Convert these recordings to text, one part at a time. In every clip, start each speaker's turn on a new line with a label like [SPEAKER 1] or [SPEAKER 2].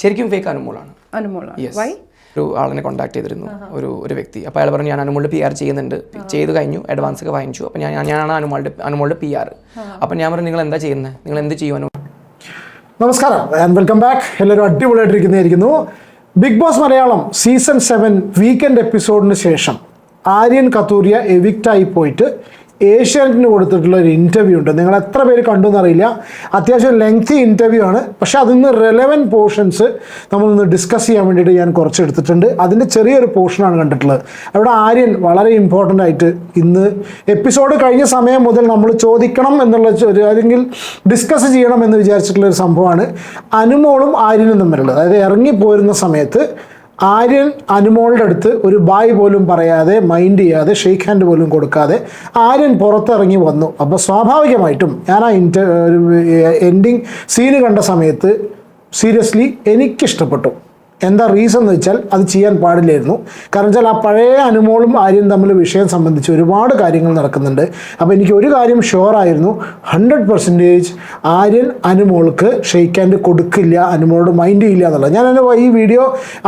[SPEAKER 1] ശരിക്കും fake അനുമോളാണ്.
[SPEAKER 2] അനുമോളാണ്. Y
[SPEAKER 1] ഒരു ആളിനെ കോൺടാക്ട് ചെയ്തിരുന്നു. ഒരു ഒരു വ്യക്തി. അപ്പോൾ അയാൾ പറഞ്ഞു ഞാൻ അനുമോളുടെ പി ആർ ചെയ്യുന്നുണ്ട്. ചെയ്ത് കഴിഞ്ഞു അഡ്വാൻസ് ഒക്കെ വാങ്ങിച്ചു. അപ്പോൾ ഞാൻ ഞാനാണ് അനുമോളുടെ അനുമോളുടെ പി ആർ അപ്പോൾ ഞാൻ പറഞ്ഞു നിങ്ങൾ എന്താ ചെയ്യുന്നത് നിങ്ങൾ എന്ത് ചെയ്യും അനു
[SPEAKER 3] നമസ്കാരം ആൻഡ് വെൽക്കം ബാക്ക് എല്ലാവരും അടിപൊളിയായിട്ടിരിക്കുന്നതായിരിക്കുന്നു. Bigg Boss Malayalam season seven weekend എപ്പിസോഡിന് ശേഷം ആര്യൻ കത്തൂരിയ എവിക്റ്റായി പോയിട്ട് ഏഷ്യാനെറ്റിന് കൊടുത്തിട്ടുള്ള ഒരു ഇന്റർവ്യൂ ഉണ്ട്. നിങ്ങൾ എത്ര പേര് കണ്ടു എന്നറിയില്ല. അത്യാവശ്യം ലെങ്തി ഇന്റർവ്യൂ ആണ്. പക്ഷേ അതിൽ നിന്ന് റെലവന്റ് പോർഷൻസ് നമ്മളൊന്ന് ഡിസ്കസ് ചെയ്യാൻ വേണ്ടിയിട്ട് ഞാൻ കുറച്ച് എടുത്തിട്ടുണ്ട്. അതിന്റെ ചെറിയൊരു പോർഷനാണ് കണ്ടിട്ടുള്ളത്. അവിടെ ആര്യൻ വളരെ ഇമ്പോർട്ടന്റ് ആയിട്ട് ഇന്ന് എപ്പിസോഡ് കഴിഞ്ഞ സമയം മുതൽ നമ്മൾ ചോദിക്കണം എന്നുള്ള ഒരു അല്ലെങ്കിൽ ഡിസ്കസ് ചെയ്യണം എന്ന് വിചാരിച്ചിട്ടുള്ള ഒരു സംഭവമാണ്. അനുമോളും ആര്യനും തമ്മിലുള്ളത്. അതായത് ഇറങ്ങിപ്പോരുന്ന സമയത്ത് ആര്യൻ അനുമോളുടെ അടുത്ത് ഒരു ബായ് പോലും പറയാതെ മൈൻഡ് ചെയ്യാതെ ഷെയ്ക്ക് ഹാൻഡ് പോലും കൊടുക്കാതെ ആര്യൻ പുറത്തിറങ്ങി വന്നു. അപ്പോൾ സ്വാഭാവികമായിട്ടും ഞാൻ ആ ഇന്റർ എൻഡിങ് സീന് കണ്ട സമയത്ത് സീരിയസ്ലി എനിക്കിഷ്ടപ്പെട്ടു. എന്താ റീസൺ എന്ന് വെച്ചാൽ അത് ചെയ്യാൻ പാടില്ലായിരുന്നു. കാരണം വെച്ചാൽ ആ പഴയ അനുമോളും ആര്യൻ തമ്മിൽ വിഷയം സംബന്ധിച്ച് ഒരുപാട് കാര്യങ്ങൾ നടക്കുന്നുണ്ട്. അപ്പോൾ എനിക്ക് ഒരു കാര്യം ഷുവർ ആയിരുന്നു. ഹൺഡ്രഡ് പെർസെന്റേജ് ആര്യൻ അനുമോൾക്ക് ഷെയ്ക്ക് ഹാൻഡ് കൊടുക്കില്ല അനുമോളോട് മൈൻഡ് ചെയ്യില്ല എന്നുള്ളത്. ഞാൻ എന്റെ ഈ വീഡിയോ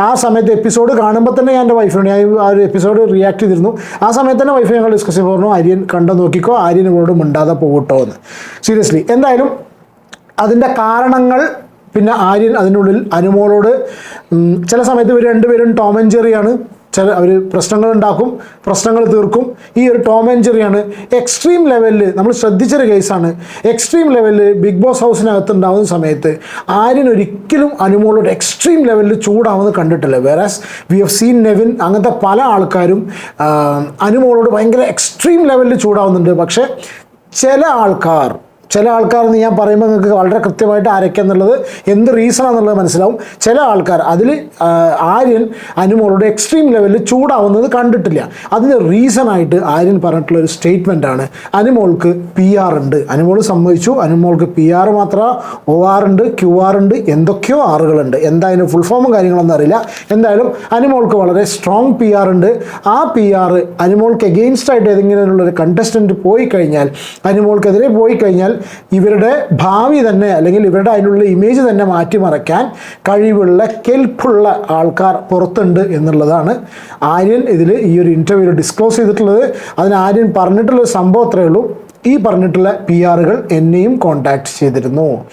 [SPEAKER 3] ആ സമയത്ത് എപ്പിസോഡ് കാണുമ്പോൾ തന്നെ ഞാൻ എന്റെ വൈഫിനോട് ഞാൻ ആ ഒരു എപ്പിസോഡ് റിയാക്ട് ചെയ്തിരുന്നു. ആ സമയത്ത് തന്നെ വൈഫ് ഞങ്ങൾ ഡിസ്കസ് ചെയ്ത്. പറഞ്ഞു ആര്യൻ കണ്ടു നോക്കിക്കോ ആര്യൻ ഇവളോട് മിണ്ടാതെ പോകട്ടോ എന്ന്. സീരിയസ്ലി എന്തായാലും അതിന്റെ കാരണങ്ങൾ പിന്നെ ആര്യൻ അതിനുള്ളിൽ അനുമോളോട് ചില സമയത്ത് ഇവർ രണ്ടുപേരും ടോം ആൻഡ് ജെറിയാണ്. ചില അവർ പ്രശ്നങ്ങൾ ഉണ്ടാക്കും പ്രശ്നങ്ങൾ തീർക്കും. ഈ ഒരു ടോം ആൻഡ് ജെറിയാണ് എക്സ്ട്രീം ലെവലിൽ നമ്മൾ ശ്രദ്ധിച്ചൊരു കേസാണ് എക്സ്ട്രീം ലെവലിൽ ബിഗ് ബോസ് ഹൗസിനകത്ത് ഉണ്ടാകുന്ന സമയത്ത് ആര്യൻ ഒരിക്കലും അനുമോളോട് എക്സ്ട്രീം ലെവലിൽ ചൂടാവുന്നത് കണ്ടിട്ടില്ല. Whereas we have seen Nevin അങ്ങനത്തെ പല ആൾക്കാരും അനുമോളോട് ഭയങ്കര എക്സ്ട്രീം ലെവലിൽ ചൂടാവുന്നുണ്ട്. പക്ഷേ ചില ആൾക്കാർ ചില ആൾക്കാർ എന്ന് ഞാൻ പറയുമ്പോൾ നിങ്ങൾക്ക് വളരെ കൃത്യമായിട്ട് ആരൊക്കെയെന്നുള്ളത് എന്ത് റീസണാണെന്നുള്ളത് മനസ്സിലാവും. ചില ആൾക്കാർ അതിൽ ആര്യൻ അനുമോളുടെ എക്സ്ട്രീം ലെവലിൽ ചൂടാവുന്നത് കണ്ടിട്ടില്ല. അതിന് റീസണായിട്ട് ആര്യൻ പറഞ്ഞിട്ടുള്ള ഒരു സ്റ്റേറ്റ്മെന്റ് ആണ്. അനുമോൾക്ക് പി ആർ ഉണ്ട്. അനുമോൾ സമ്മതിച്ചു. അനുമോൾക്ക് പി ആർ മാത്ര ഒ ആർ ഉണ്ട് ക്യു ആർ ഉണ്ട് എന്തൊക്കെയോ ആറുകളുണ്ട് എന്തായാലും ഫുൾ ഫോമും കാര്യങ്ങളൊന്നും അറിയില്ല. എന്തായാലും അനുമോൾക്ക് വളരെ സ്ട്രോങ് പി ആർ ഉണ്ട്. ആ പി ആർ അനുമോൾക്ക് എഗെയിൻസ്റ്റ് ആയിട്ട് ഏതെങ്കിലും ഒരു കണ്ടസ്റ്റന്റ് പോയി കഴിഞ്ഞാൽ അനുമോൾക്കെതിരെ പോയി കഴിഞ്ഞാൽ ഇവരുടെ ഭാവി തന്നെ അല്ലെങ്കിൽ ഇവരുടെ അതിനുള്ള ഇമേജ് തന്നെ മാറ്റിമറയ്ക്കാൻ കഴിവുള്ള കെൽപ്പുള്ള ആൾക്കാർ പുറത്തുണ്ട് എന്നുള്ളതാണ് ആര്യൻ ഇതിൽ ഈ ഒരു ഇന്റർവ്യൂ ഡിസ്ക്ലോസ് ചെയ്തിട്ടുള്ളത്. അതിന് ആര്യൻ പറഞ്ഞിട്ടുള്ള സംഭവം അത്രയേ ഉള്ളൂ. ഈ പറഞ്ഞിട്ടുള്ള പി ആറുകൾ എന്നെയും കോണ്ടാക്ട് ചെയ്തിരുന്നു.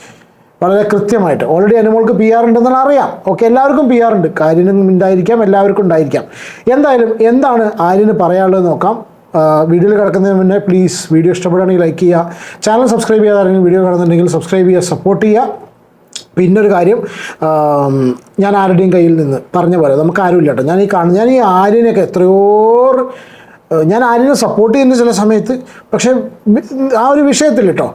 [SPEAKER 3] വളരെ കൃത്യമായിട്ട്. ഓൾറെഡി അനുമോൾക്ക് പി ആർ ഉണ്ടെന്നാണ് അറിയാം. ഓക്കെ എല്ലാവർക്കും പി ആർ ഉണ്ട്. കാര്യനും ഉണ്ടായിരിക്കാം എല്ലാവർക്കും ഉണ്ടായിരിക്കാം. എന്തായാലും എന്താണ് ആര്യന് പറയാനുള്ളത് നോക്കാം. വീഡിയോയിൽ കിടക്കുന്നതിന് മുന്നേ പ്ലീസ് വീഡിയോ ഇഷ്ടപ്പെടുകയാണെങ്കിൽ ലൈക്ക് ചെയ്യുക. ചാനൽ സബ്സ്ക്രൈബ് ചെയ്യാതാണെങ്കിൽ വീഡിയോ കാണുന്നുണ്ടെങ്കിൽ സബ്സ്ക്രൈബ് ചെയ്യുക സപ്പോർട്ട് ചെയ്യുക. പിന്നൊരു കാര്യം ഞാൻ ആരുടെയും കയ്യിൽ നിന്ന് പറഞ്ഞ പോലെ നമുക്ക് ആരുമില്ല കേട്ടോ. ഞാൻ ഈ കാണുന്ന ഞാൻ ഈ ആര്യനെയൊക്കെ എത്രയോ ഞാൻ ആര്യനെ സപ്പോർട്ട് ചെയ്യുന്ന ചില സമയത്ത് പക്ഷേ ആ ഒരു വിഷയത്തിൽ കേട്ടോ.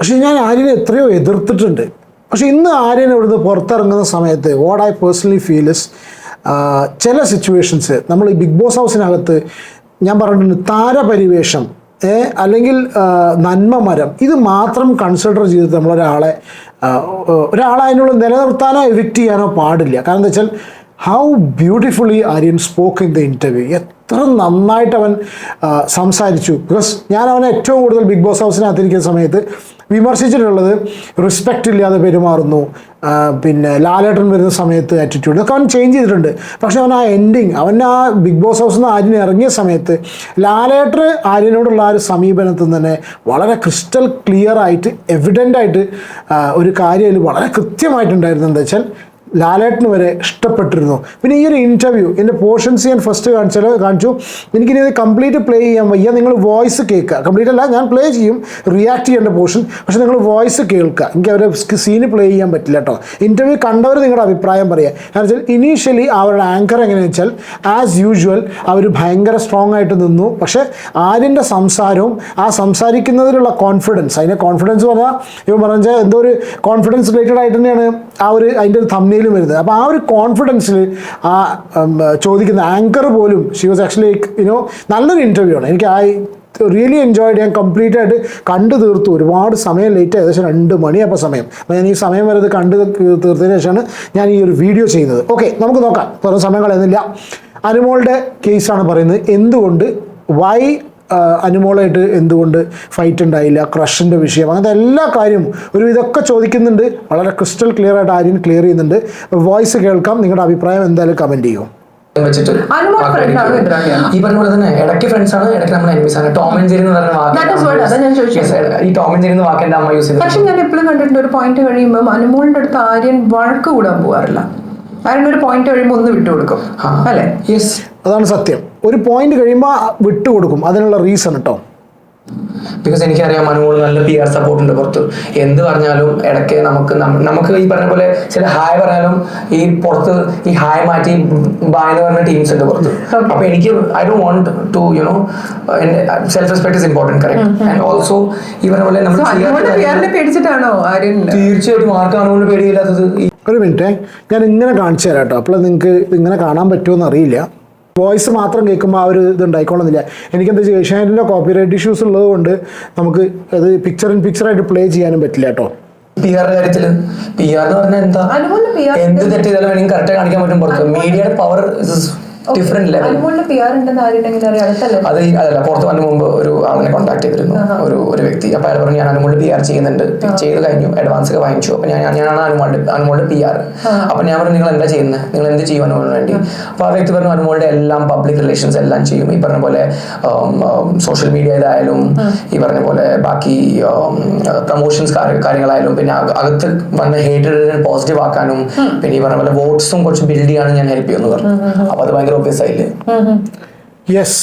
[SPEAKER 3] പക്ഷേ ഞാൻ ആര്യനെ എത്രയോ എതിർത്തിട്ടുണ്ട്. പക്ഷേ ഇന്ന് ആര്യൻ ഇവിടുന്ന് പുറത്തിറങ്ങുന്ന സമയത്ത് what I personally feel is ചില സിറ്റുവേഷൻസ് നമ്മൾ ഈ ബിഗ് ബോസ് ഹൗസിനകത്ത് ഞാൻ പറഞ്ഞിട്ടുണ്ട് താരപരിവേഷം അല്ലെങ്കിൽ നന്മ മരം ഇത് മാത്രം കൺസിഡർ ചെയ്തിട്ട് നമ്മളൊരാളെ ഒരാളെ അതിനുള്ള നിലനിർത്താനോ എവിക്റ്റ് ചെയ്യാനോ പാടില്ല. കാരണം എന്താ വെച്ചാൽ how beautifully Aryan spoke in the interview എത്ര നന്നായിട്ട് അവൻ സംസാരിച്ചു. ബിക്കോസ് ഞാൻ അവനെ ഏറ്റവും കൂടുതൽ ബിഗ് ബോസ് ഹൗസിനകത്തിരിക്കുന്ന സമയത്ത് വിമർശിച്ചിട്ടുള്ളത് റെസ്പെക്റ്റ് ഇല്ലാതെ പെരുമാറുന്നു. പിന്നെ ലാലേട്ടൻ വരുന്ന സമയത്ത് ആറ്റിറ്റ്യൂഡ് ഒക്കെ അവൻ ചേഞ്ച് ചെയ്തിട്ടുണ്ട്. പക്ഷെ അവൻ ആ എൻഡിങ് അവൻ ആ ബിഗ് ബോസ് ഹൗസിൽ നിന്ന് ആര്യൻ ഇറങ്ങിയ സമയത്ത് ലാലേട്ടർ ആര്യനോടുള്ള ആ ഒരു സമീപനത്തിൽ തന്നെ വളരെ ക്രിസ്റ്റൽ ക്ലിയർ ആയിട്ട് എവിഡന്റ് ആയിട്ട് ഒരു കാര്യം വളരെ കൃത്യമായിട്ടുണ്ടായിരുന്നു എന്താ വെച്ചാൽ ലാലേട്ടന് വരെ ഇഷ്ടപ്പെട്ടിരുന്നു. പിന്നെ ഈ ഒരു ഇന്റർവ്യൂ എന്റെ പോർഷൻസ് ഞാൻ ഫസ്റ്റ് കാണിച്ചാലോ കാണിച്ചു. എനിക്കിനി ഇത് കംപ്ലീറ്റ് പ്ലേ ചെയ്യാൻ വയ്യ. നിങ്ങൾ വോയിസ് കേൾക്കുക. കംപ്ലീറ്റ് അല്ല ഞാൻ പ്ലേ ചെയ്യും. റിയാക്ട് ചെയ്യേണ്ട പോർഷൻ പക്ഷേ നിങ്ങൾ വോയിസ് കേൾക്കുക. എനിക്ക് അവരെ സീന് പ്ലേ ചെയ്യാൻ പറ്റില്ല കേട്ടോ ഇന്റർവ്യൂ കണ്ടവർ നിങ്ങളുടെ അഭിപ്രായം പറയുക കാരണം വെച്ചാൽ ഇനീഷ്യലി അവരുടെ ആങ്കർ എങ്ങനെയാണെന്ന് വെച്ചാൽ ആസ് യൂഷ്വൽ അവർ ഭയങ്കര സ്ട്രോങ് ആയിട്ട് നിന്നു. പക്ഷേ ആരിന്റെ സംസാരവും ആ സംസാരിക്കുന്നതിലുള്ള കോൺഫിഡൻസ് അതിന്റെ കോൺഫിഡൻസ് പറഞ്ഞാൽ ഇവൻ പറഞ്ഞാൽ എന്തോ ഒരു കോൺഫിഡൻസ് റിലേറ്റഡ് ആയിട്ട് തന്നെയാണ് ആ ഒരു അതിന്റെ ഒരു തമ്മിലും വരുന്നത്. അപ്പോൾ ആ ഒരു കോൺഫിഡൻസിൽ ആ ചോദിക്കുന്ന ആങ്കർ പോലും she was actually you know നല്ലൊരു ഇന്റർവ്യൂ ആണ്. എനിക്ക് ആ റിയലി എൻജോയ്ഡ് ഞാൻ കംപ്ലീറ്റ് ആയിട്ട് കണ്ടു തീർത്തു. ഒരുപാട് സമയം ലേറ്റ് ഏകദേശം രണ്ട് മണിയപ്പോൾ സമയം. അപ്പോൾ ഞാൻ ഈ സമയം വരെ കണ്ടു തീർത്തതിന് ശേഷമാണ് ഞാൻ ഈ ഒരു വീഡിയോ ചെയ്യുന്നത്. ഓക്കെ നമുക്ക് നോക്കാം. കുറേ സമയം കളയുന്നില്ല. അനുമോളുടെ കേസാണ് പറയുന്നത്. എന്തുകൊണ്ട്? വൈ അനുമോളായിട്ട് എന്തുകൊണ്ട് ഫൈറ്റ് ഉണ്ടായില്ല ക്രഷിന്റെ വിഷയം അങ്ങനത്തെ എല്ലാ കാര്യവും ഒരു ഇതൊക്കെ ചോദിക്കുന്നുണ്ട്. വളരെ ക്രിസ്റ്റൽ ക്ലിയർ ആയിട്ട് ആര്യൻ ക്ലിയർ ചെയ്യുന്നുണ്ട്. വോയിസ് കേൾക്കാം. നിങ്ങളുടെ അഭിപ്രായം എന്തായാലും കമന്റ് ചെയ്യും.
[SPEAKER 1] വെച്ചിട്ട്? ഈ പറഞ്ഞ പോലെ തന്നെ ഇടയ്ക്ക് ഫ്രണ്ട്സ് ആണ് ഇടയ്ക്ക് നമ്മൾ എനിമീസ് ആണ്. ടോം ആൻഡ് ജെറി എന്ന് പറഞ്ഞ വാക്ക്. ഈ ടോം ആൻഡ് ജെറി എന്ന വാക്ക് എന്റെ അമ്മ യൂസ്
[SPEAKER 2] പക്ഷെ ഞാൻ എപ്പോഴും കണ്ടിട്ടുണ്ട് ഒരു പോയിന്റ് കഴിയുമ്പോൾ അനുമോളിന്റെ അടുത്ത് ആര്യൻ വഴക്ക് കൂടാൻ പോകാറില്ല ആര്യൻ ഒരു പോയിന്റ് കഴിയുമ്പോൾ ഒന്ന് വിട്ടുകൊടുക്കും. അല്ലെ?
[SPEAKER 1] യെസ്
[SPEAKER 3] അതാണ് സത്യം. ഒരു പോയിന്റ് കഴിയുമ്പോൾ വിട്ടുകൊടുക്കും അതിനുള്ള റീസൺ കേട്ടോ
[SPEAKER 1] ബിക്കോസ് എനിക്കറിയാം അനുമോൾ നല്ല പി ആർ സപ്പോർട്ട് ഉണ്ട് പുറത്ത്. എന്ത് പറഞ്ഞാലും ഇടയ്ക്ക് നമുക്ക് നമുക്ക് ഈ പറഞ്ഞ പോലെ ചില ഹായ് പറഞ്ഞാലും ഈ പുറത്ത് ഈ ഹായ് മാറ്റി ബായ് എന്ന് പറഞ്ഞ ടീംസ് ഉണ്ട് പുറത്ത്. അപ്പൊ എനിക്ക് I do want to you know എന്റെ self respect is important correct and also ഈ പറഞ്ഞ പോലെ നമ്മൾ തീർച്ചയായിട്ടും ആർക്കും കൊണ്ട് പേടിയില്ലാത്തത്?
[SPEAKER 3] ഒരു മിനിറ്റ് ഞാൻ ഇങ്ങനെ കാണിച്ചു തരാം കേട്ടോ അപ്പോൾ നിങ്ങൾക്ക് ഇങ്ങനെ കാണാൻ പറ്റുമോ അറിയില്ല. വോയിസ് മാത്രം കേൾക്കുമ്പോൾ ആ ഒരു ഇത് ഉണ്ടായിക്കൊള്ളുന്നില്ല. എനിക്കെന്താ വെച്ചാൽ ഏഷ്യാനെറ്റിന്റെ കോപ്പിറൈറ്റ് ഇഷ്യൂസ് ഉള്ളത് കൊണ്ട് നമുക്ക് അത് പിക്ചർ ഇൻ പിക്ചറായിട്ട് പ്ലേ ചെയ്യാനും പറ്റില്ല കേട്ടോ.
[SPEAKER 1] പി ആറിന്റെ കാര്യത്തിൽ. പി ആർ എന്ന് പറഞ്ഞാൽ എന്താ? എന്ത് തെറ്റ് ചെയ്താലും വേണമെങ്കിൽ കറക്റ്റ് കാണിക്കാൻ പറ്റും പുറത്ത്. മീഡിയയുടെ പവർ ഡിഫറെന്റ് ലെവൽ അത് അതല്ല പുറത്ത് വന്ന മുമ്പ് ഒരു ആളിനെ കോൺടാക്ട് ചെയ്തിരുന്നു. ഒരു ഒരു വ്യക്തി. അപ്പോൾ അയാൾ പറഞ്ഞു ഞാൻ അനുമോളുടെ പി ആർ ചെയ്യുന്നുണ്ട്. ചെയ്ത് കഴിഞ്ഞു. അഡ്വാൻസ് ഒക്കെ വാങ്ങിച്ചു. അപ്പോൾ ഞാൻ ഞാനാണ് അനുമോളുടെ അനുമോളുടെ പി ആർ അപ്പോൾ ഞാൻ പറഞ്ഞു നിങ്ങൾ എന്താ ചെയ്യുന്നത് നിങ്ങൾ എന്ത് ചെയ്യും അനുമോളിന് വേണ്ടി? അപ്പോൾ ആ വ്യക്തി പറഞ്ഞു അനുമോളുടെ എല്ലാം പബ്ലിക് റിലേഷൻസ് എല്ലാം ചെയ്യും. ഈ പറഞ്ഞ പോലെ സോഷ്യൽ മീഡിയ ഇതായാലും ഈ പറഞ്ഞ പോലെ ബാക്കി പ്രൊമോഷൻസ് കാര്യങ്ങളായാലും പിന്നെ അക- അകത്ത് വന്ന ഹേറ്റഡ് പോസിറ്റീവ് ആക്കാനും പിന്നെ ഈ പറഞ്ഞ പോലെ വോട്ട്സും കുറച്ച് ബിൽഡ് ചെയ്യാനും ഞാൻ ഹെൽപ്പ് ചെയ്യുന്നു പറഞ്ഞു. അപ്പോൾ അത് ഭയങ്കര ഒബ്വിയസ് ആയില്ലേ?
[SPEAKER 3] യെസ്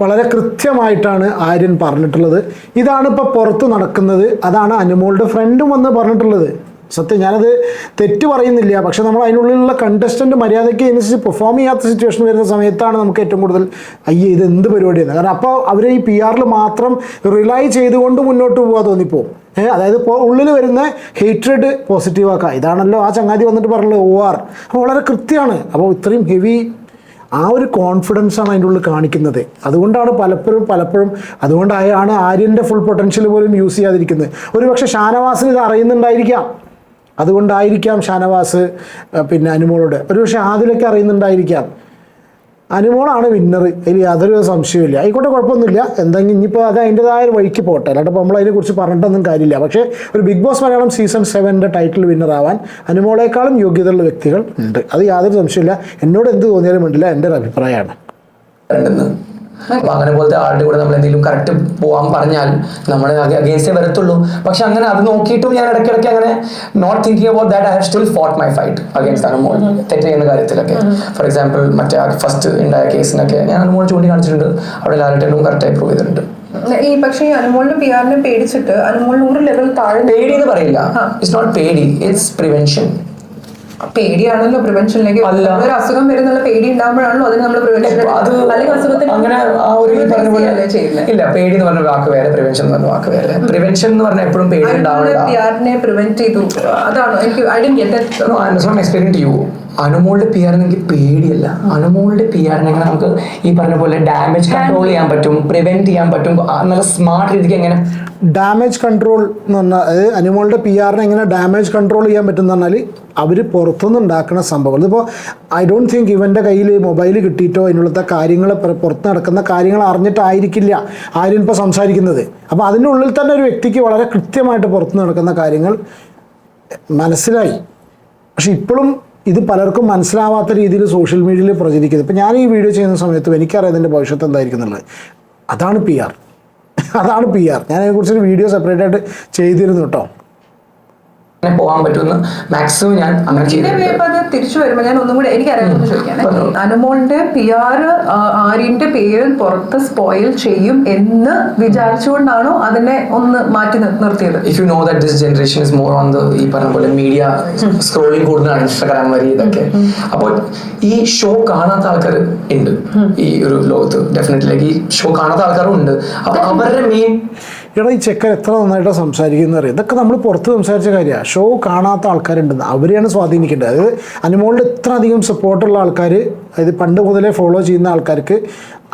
[SPEAKER 3] വളരെ കൃത്യമായിട്ടാണ് ആര്യൻ പറഞ്ഞിട്ടുള്ളത്. ഇതാണ് ഇപ്പോൾ പുറത്ത് നടക്കുന്നത്. അതാണ് അനുമോളുടെ ഫ്രണ്ടും വന്ന് പറഞ്ഞിട്ടുള്ളത്. സത്യം ഞാനത് തെറ്റ് പറയുന്നില്ല. പക്ഷെ നമ്മൾ അതിനുള്ളിലുള്ള കണ്ടസ്റ്റന്റ് മര്യാദയ്ക്ക് അനുസരിച്ച് പെർഫോം ചെയ്യാത്ത സിറ്റുവേഷൻ വരുന്ന സമയത്താണ് നമുക്ക് ഏറ്റവും കൂടുതൽ അയ്യേ ഇത് എന്ത് പരിപാടിയാണ് കാരണം അപ്പോൾ അവർ ഈ പി ആറിൽ മാത്രം റിലൈ ചെയ്തുകൊണ്ട് മുന്നോട്ട് പോകാൻ തോന്നിപ്പോ ഏഹ് അതായത് ഇപ്പോൾ ഉള്ളിൽ വരുന്ന ഹേറ്റ്രഡ് പോസിറ്റീവ് ആക്കുക ഇതാണല്ലോ ആ ചങ്ങാതി വന്നിട്ട് പറഞ്ഞത് ഒ ആർ അപ്പോൾ വളരെ കൃത്യമാണ്. അപ്പോൾ ഇത്രയും ഹെവി ആ ഒരു കോൺഫിഡൻസാണ് അതിന്റെ ഉള്ളിൽ കാണിക്കുന്നത്. അതുകൊണ്ടാണ് പലപ്പോഴും പലപ്പോഴും അതുകൊണ്ടാണ് ആര്യന്റെ ഫുൾ പൊട്ടൻഷ്യൽ പോലും യൂസ് ചെയ്യാതിരിക്കുന്നത്. ഒരു പക്ഷേ ഷാനവാസിന് ഇത് അറിയുന്നുണ്ടായിരിക്കാം. അതുകൊണ്ടായിരിക്കാം ഷാനവാസ് പിന്നെ അനുമോളോട്. ഒരു പക്ഷേ ആദിലൊക്കെ അറിയുന്നുണ്ടായിരിക്കാം. അനുമോളാണ് വിന്നർ അതിൽ യാതൊരു സംശയമില്ല ആയിക്കോട്ടെ കുഴപ്പമൊന്നുമില്ല. എന്തെങ്കിലും ഇനിയിപ്പോൾ അത് അതിന്റെതായ വഴിക്ക് പോട്ടെ. അല്ലാണ്ട് ഇപ്പോൾ നമ്മൾ അതിനെക്കുറിച്ച് പറഞ്ഞിട്ടൊന്നും കാര്യമില്ല. പക്ഷേ ഒരു ബിഗ് ബോസ് മലയാളം സീസൺ സെവന്റെ ടൈറ്റിൽ വിന്നർ ആവാൻ അനുമോളേക്കാളും യോഗ്യതയുള്ള വ്യക്തികൾ ഉണ്ട്. അത് യാതൊരു സംശയമില്ല എന്നോട് എന്ത് തോന്നിയാലും ഉണ്ടില്ല എന്റെ ഒരു അഭിപ്രായമാണ്.
[SPEAKER 1] ഉണ്ടെന്ന് അപ്പൊ അങ്ങനെ പോലത്തെ ആളുടെ കൂടെ നമ്മൾ എന്തെങ്കിലും കറക്റ്റ് പോകാൻ പറഞ്ഞാൽ നമ്മൾ അഗേൻസ്റ്റേ വരത്തുള്ളൂ. പക്ഷെ അങ്ങനെ അത് നോക്കിയിട്ടും ഞാൻ ഇടയ്ക്കിടയ്ക്ക് അങ്ങനെ not thinking about that I have still fought my fight against Anumol തെറ്റ് ചെയ്യുന്ന കാര്യത്തിലൊക്കെ. ഫോർ എക്സാമ്പിൾ മറ്റേ ഫസ്റ്റ് ഉണ്ടായ കേസിനൊക്കെ ഞാൻ അനുമോൾ ചൂണ്ടിക്കാണിച്ചിട്ടുണ്ട് അവിടെ ലാലട്ടനും കറക്റ്റായി പ്രൂവ് ചെയ്തിട്ടുണ്ട്.
[SPEAKER 2] ഈ പക്ഷേ ഈ പി ആറിനെ പേടിച്ചിട്ട് അനുമോൾ നൂറ് ലെവൽ താഴെ
[SPEAKER 1] പേടി എന്ന് പറയില്ല. ഇറ്റ്സ് നോട്ട് പേടി ഇറ്റ്സ് പ്രിവെൻഷൻ
[SPEAKER 2] പേടിയാണല്ലോ പ്രിവെൻഷനിലേക്ക്. ഒരു അസുഖം വരുന്നുള്ള പേടി ഉണ്ടാകുമ്പോഴാണല്ലോ അതിന് നമ്മൾ പ്രിവെൻഷൻ
[SPEAKER 1] അത് അങ്ങനെ ആ ഒരു പറഞ്ഞ പോലെ ഇല്ല പേടി എന്ന് പറഞ്ഞ വാക്ക് വേറെ പ്രിവെൻഷൻ എന്ന് പറഞ്ഞ വാക്ക് വേറെ. പ്രിവെൻഷൻ എന്ന് പറഞ്ഞാൽ എപ്പോഴും പേടി ഉണ്ടാവില്ല
[SPEAKER 2] പിയാറിനെ പ്രിവെന്റ് ചെയ്തു. അതാണോ എനിക്ക് I did get
[SPEAKER 1] experience to you അനുമോളുടെ പി ആറിന് എനിക്ക് പേടിയല്ല. അനുമോളുടെ പി എങ്ങനെ നമുക്ക് ഈ പറഞ്ഞ പോലെ ഡാമേജ് കൺട്രോൾ ചെയ്യാൻ പറ്റും പ്രിവെന്റ് ചെയ്യാൻ പറ്റും നല്ല സ്മാർട്ട് രീതിക്ക് എങ്ങനെ
[SPEAKER 3] ഡാമേജ് കൺട്രോൾ എന്ന് പറഞ്ഞാൽ അനിമോളുടെ പി ആറിനെ എങ്ങനെ ഡാമേജ് കൺട്രോൾ ചെയ്യാൻ പറ്റും എന്ന് പറഞ്ഞാൽ അവർ പുറത്തുനിന്ന് ഉണ്ടാക്കുന്ന സംഭവങ്ങൾ. ഇപ്പോൾ ഐ ഡോണ്ട് തിങ്ക് ഇവന്റെ കയ്യിൽ മൊബൈൽ കിട്ടിയിട്ടോ അതിനുള്ളത്തെ കാര്യങ്ങൾ പുറത്ത് നടക്കുന്ന കാര്യങ്ങൾ അറിഞ്ഞിട്ടായിരിക്കില്ല ആരും ഇപ്പോൾ സംസാരിക്കുന്നത്. അപ്പോൾ അതിനുള്ളിൽ തന്നെ ഒരു വ്യക്തിക്ക് വളരെ കൃത്യമായിട്ട് പുറത്ത് നടക്കുന്ന കാര്യങ്ങൾ മനസ്സിലായി. പക്ഷെ ഇപ്പോഴും ഇത് പലർക്കും മനസ്സിലാവാത്ത രീതിയിൽ സോഷ്യൽ മീഡിയയിൽ പ്രചരിക്കുന്നത്. ഇപ്പം ഞാൻ ഈ വീഡിയോ ചെയ്യുന്ന സമയത്ത് എനിക്കറിയാം ഇതിന്റെ ഭവിഷ്യത്ത് എന്തായിരിക്കും എന്നുള്ളത്. അതാണ് പി ആർ അതാണ് പി ആർ ഞാൻ അതിനെക്കുറിച്ചൊരു വീഡിയോ സെപ്പറേറ്റ് ആയിട്ട് ചെയ്തിരുന്നു കേട്ടോ.
[SPEAKER 1] അങ്ങനെ പോകാൻ പറ്റുമെന്ന് മാക്സിമം ഞാൻ അങ്ങനെ ചെയ്തിട്ടുണ്ട്.
[SPEAKER 2] തിരിച്ചു വരുമ്പോൾ ഞാൻ ഒന്നും കൂടെ എനിക്കറിയാമെന്ന് ചോദിക്കാണ് അനുമോളിന്റെ പി ആർ ആര്യന്റെ പേര് പുറത്ത് സ്പോയിൽ ചെയ്യും എന്ന് വിചാരിച്ചുകൊണ്ടാണോ അതിനെ ഒന്ന് മാറ്റി നിർ- നിർത്തിയത്?
[SPEAKER 1] If you know that this generation is more on the ഈ പറഞ്ഞ പോലെ മീഡിയ സ്ക്രോളിംഗ് കൂടുതലാണ് ഇൻസ്റ്റാഗ്രാം വഴി ഇതൊക്കെ. അപ്പോൾ ഈ ഷോ കാണാത്ത ആൾക്കാർ ഉണ്ട്. ഈ ഒരു ലോകത്ത്. ഡെഫിനറ്റ്ലി ഈ ഷോ കാണാത്ത ആൾക്കാരും ഉണ്ട്. അപ്പൊ അവരുടെ മെയിൻ
[SPEAKER 3] എടാ ഈ ചെക്കൻ എത്ര നന്നായിട്ട് സംസാരിക്കുന്ന അറിയാം? ഇതൊക്കെ നമ്മൾ പുറത്ത് സംസാരിച്ച കാര്യമാണ് ഷോ കാണാത്ത ആൾക്കാരുണ്ടെന്ന്. അവരെയാണ് സ്വാധീനിക്കേണ്ടത്. അതായത് അനുമോളുടെ ഇത്ര അധികം സപ്പോർട്ടുള്ള ആൾക്കാർ അതായത് പണ്ട് മുതലേ ഫോളോ ചെയ്യുന്ന ആൾക്കാർക്ക്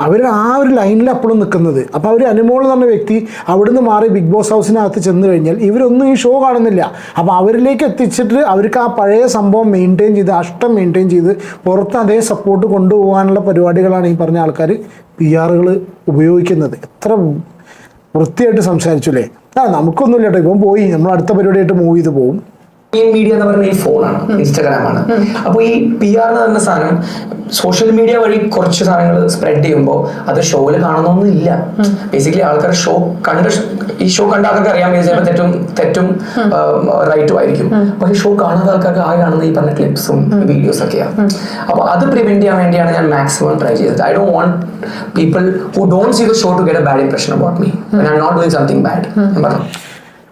[SPEAKER 3] അവർ ആ ഒരു ലൈനിൽ അപ്പോഴും നിൽക്കുന്നത് അപ്പോൾ അവർ അനുമോൾ എന്ന് പറഞ്ഞ വ്യക്തി അവിടുന്ന് മാറി ബിഗ് ബോസ് ഹൗസിനകത്ത് ചെന്ന് കഴിഞ്ഞാൽ ഇവരൊന്നും ഈ ഷോ കാണുന്നില്ല. അപ്പോൾ അവരിലേക്ക് എത്തിച്ചിട്ട് അവർക്ക് ആ പഴയ സംഭവം മെയിന്റെയിൻ ചെയ്ത് അഷ്ടം മെയിന്റെയിൻ ചെയ്ത് പുറത്ത് അതേ സപ്പോർട്ട് കൊണ്ടുപോകാനുള്ള പരിപാടികളാണ് ഈ പറഞ്ഞ ആൾക്കാർ പി ആറുകൾ ഉപയോഗിക്കുന്നത്. എത്ര വൃത്തിയായിട്ട് സംസാരിച്ചു അല്ലേ ആ നമുക്കൊന്നുമില്ല കേട്ടോ. ഇപ്പം പോയി. നമ്മൾ അടുത്ത പരിപാടിയായിട്ട് മൂവ് ചെയ്ത് പോകും
[SPEAKER 1] മീഡിയ എന്ന് പറയുന്നത് ഈ ഫോണാണ് ഇൻസ്റ്റാഗ്രാമാണ് അപ്പോൾ ഈ പി ആർ എന്ന് പറയുന്ന സാധനം സോഷ്യൽ മീഡിയ വഴി കുറച്ച് സാധനങ്ങൾ സ്പ്രെഡ് ചെയ്യുമ്പോൾ അത് ഷോയിൽ കാണണമെന്നില്ല ബേസിക്കലി ആൾക്കാർ ഷോ കണ്ട് ഈ ഷോ കണ്ട ആൾക്കാർക്ക് അറിയാൻ ചിലപ്പോൾ തെറ്റും തെറ്റും റൈറ്റും ആയിരിക്കും. പക്ഷെ ഷോ കാണാത്ത ആൾക്കാർക്ക് ആകെ കാണുന്ന ഈ പറഞ്ഞ ക്ലിപ്സും വീഡിയോസ് ഒക്കെയാണ് അപ്പോൾ അത് പ്രിവെന്റ് ചെയ്യാൻ വേണ്ടിയാണ് ഞാൻ മാക്സിമം ട്രൈ ചെയ്തത്. I don't want people who don't see the show to get a bad impression about me I am not doing something bad ഞാൻ പറഞ്ഞു.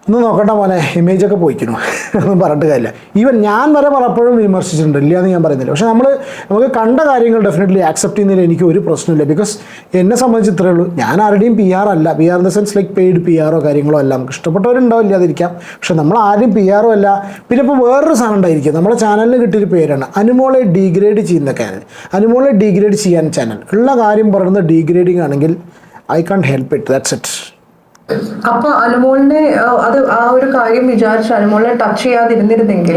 [SPEAKER 3] ഒന്ന് നോക്കട്ടെ മോനെ ഇമേജ് ഒക്കെ പോയിക്കണു. ഒന്നും പറഞ്ഞിട്ട് കാര്യമില്ല. ഈവൻ ഞാൻ വരെ പലപ്പോഴും വിമർശിച്ചിട്ടുണ്ട്. ഇല്ല എന്ന് ഞാൻ പറയുന്നില്ല. പക്ഷെ നമ്മൾ നമുക്ക് കണ്ട കാര്യങ്ങൾ ഡെഫിനറ്റ്ലി ആക്സെപ്റ്റ് ചെയ്യുന്നതിൽ എനിക്ക് ഒരു പ്രശ്നമില്ല ബിക്കോസ് എന്നെ സംബന്ധിച്ച് ഇത്രയേ ഉള്ളൂ. ഞാൻ ആരുടെയും പി ആർ അല്ല. P R in the sense like paid P ആറോ കാര്യങ്ങളോ അല്ല. നമുക്ക് ഇഷ്ടപ്പെട്ടവരുണ്ടാവും ഇല്ലാതിരിക്കാം. പക്ഷെ നമ്മൾ ആരും പി ആറോ അല്ല. പിന്നെ ഇപ്പോൾ വേറൊരു സാധനം ഉണ്ടായിരിക്കും. നമ്മുടെ ചാനലിന് കിട്ടിയൊരു പേരാണ് അനുമോളെ ഡീഗ്രേഡ് ചെയ്യുന്ന ചാനൽ അനുമോളെ ഡീഗ്രേഡ് ചെയ്യാൻ ചാനൽ ഉള്ള കാര്യം പറയുന്നത് ഡീഗ്രേഡിംഗ് ആണെങ്കിൽ I can help it that's it
[SPEAKER 2] അപ്പൊ അനുമോളിനെ അത് ആ ഒരു കാര്യം വിചാരിച്ച് അനുമോളിനെ ടച്ച് ചെയ്യാതിരുന്നിരുന്നെങ്കിൽ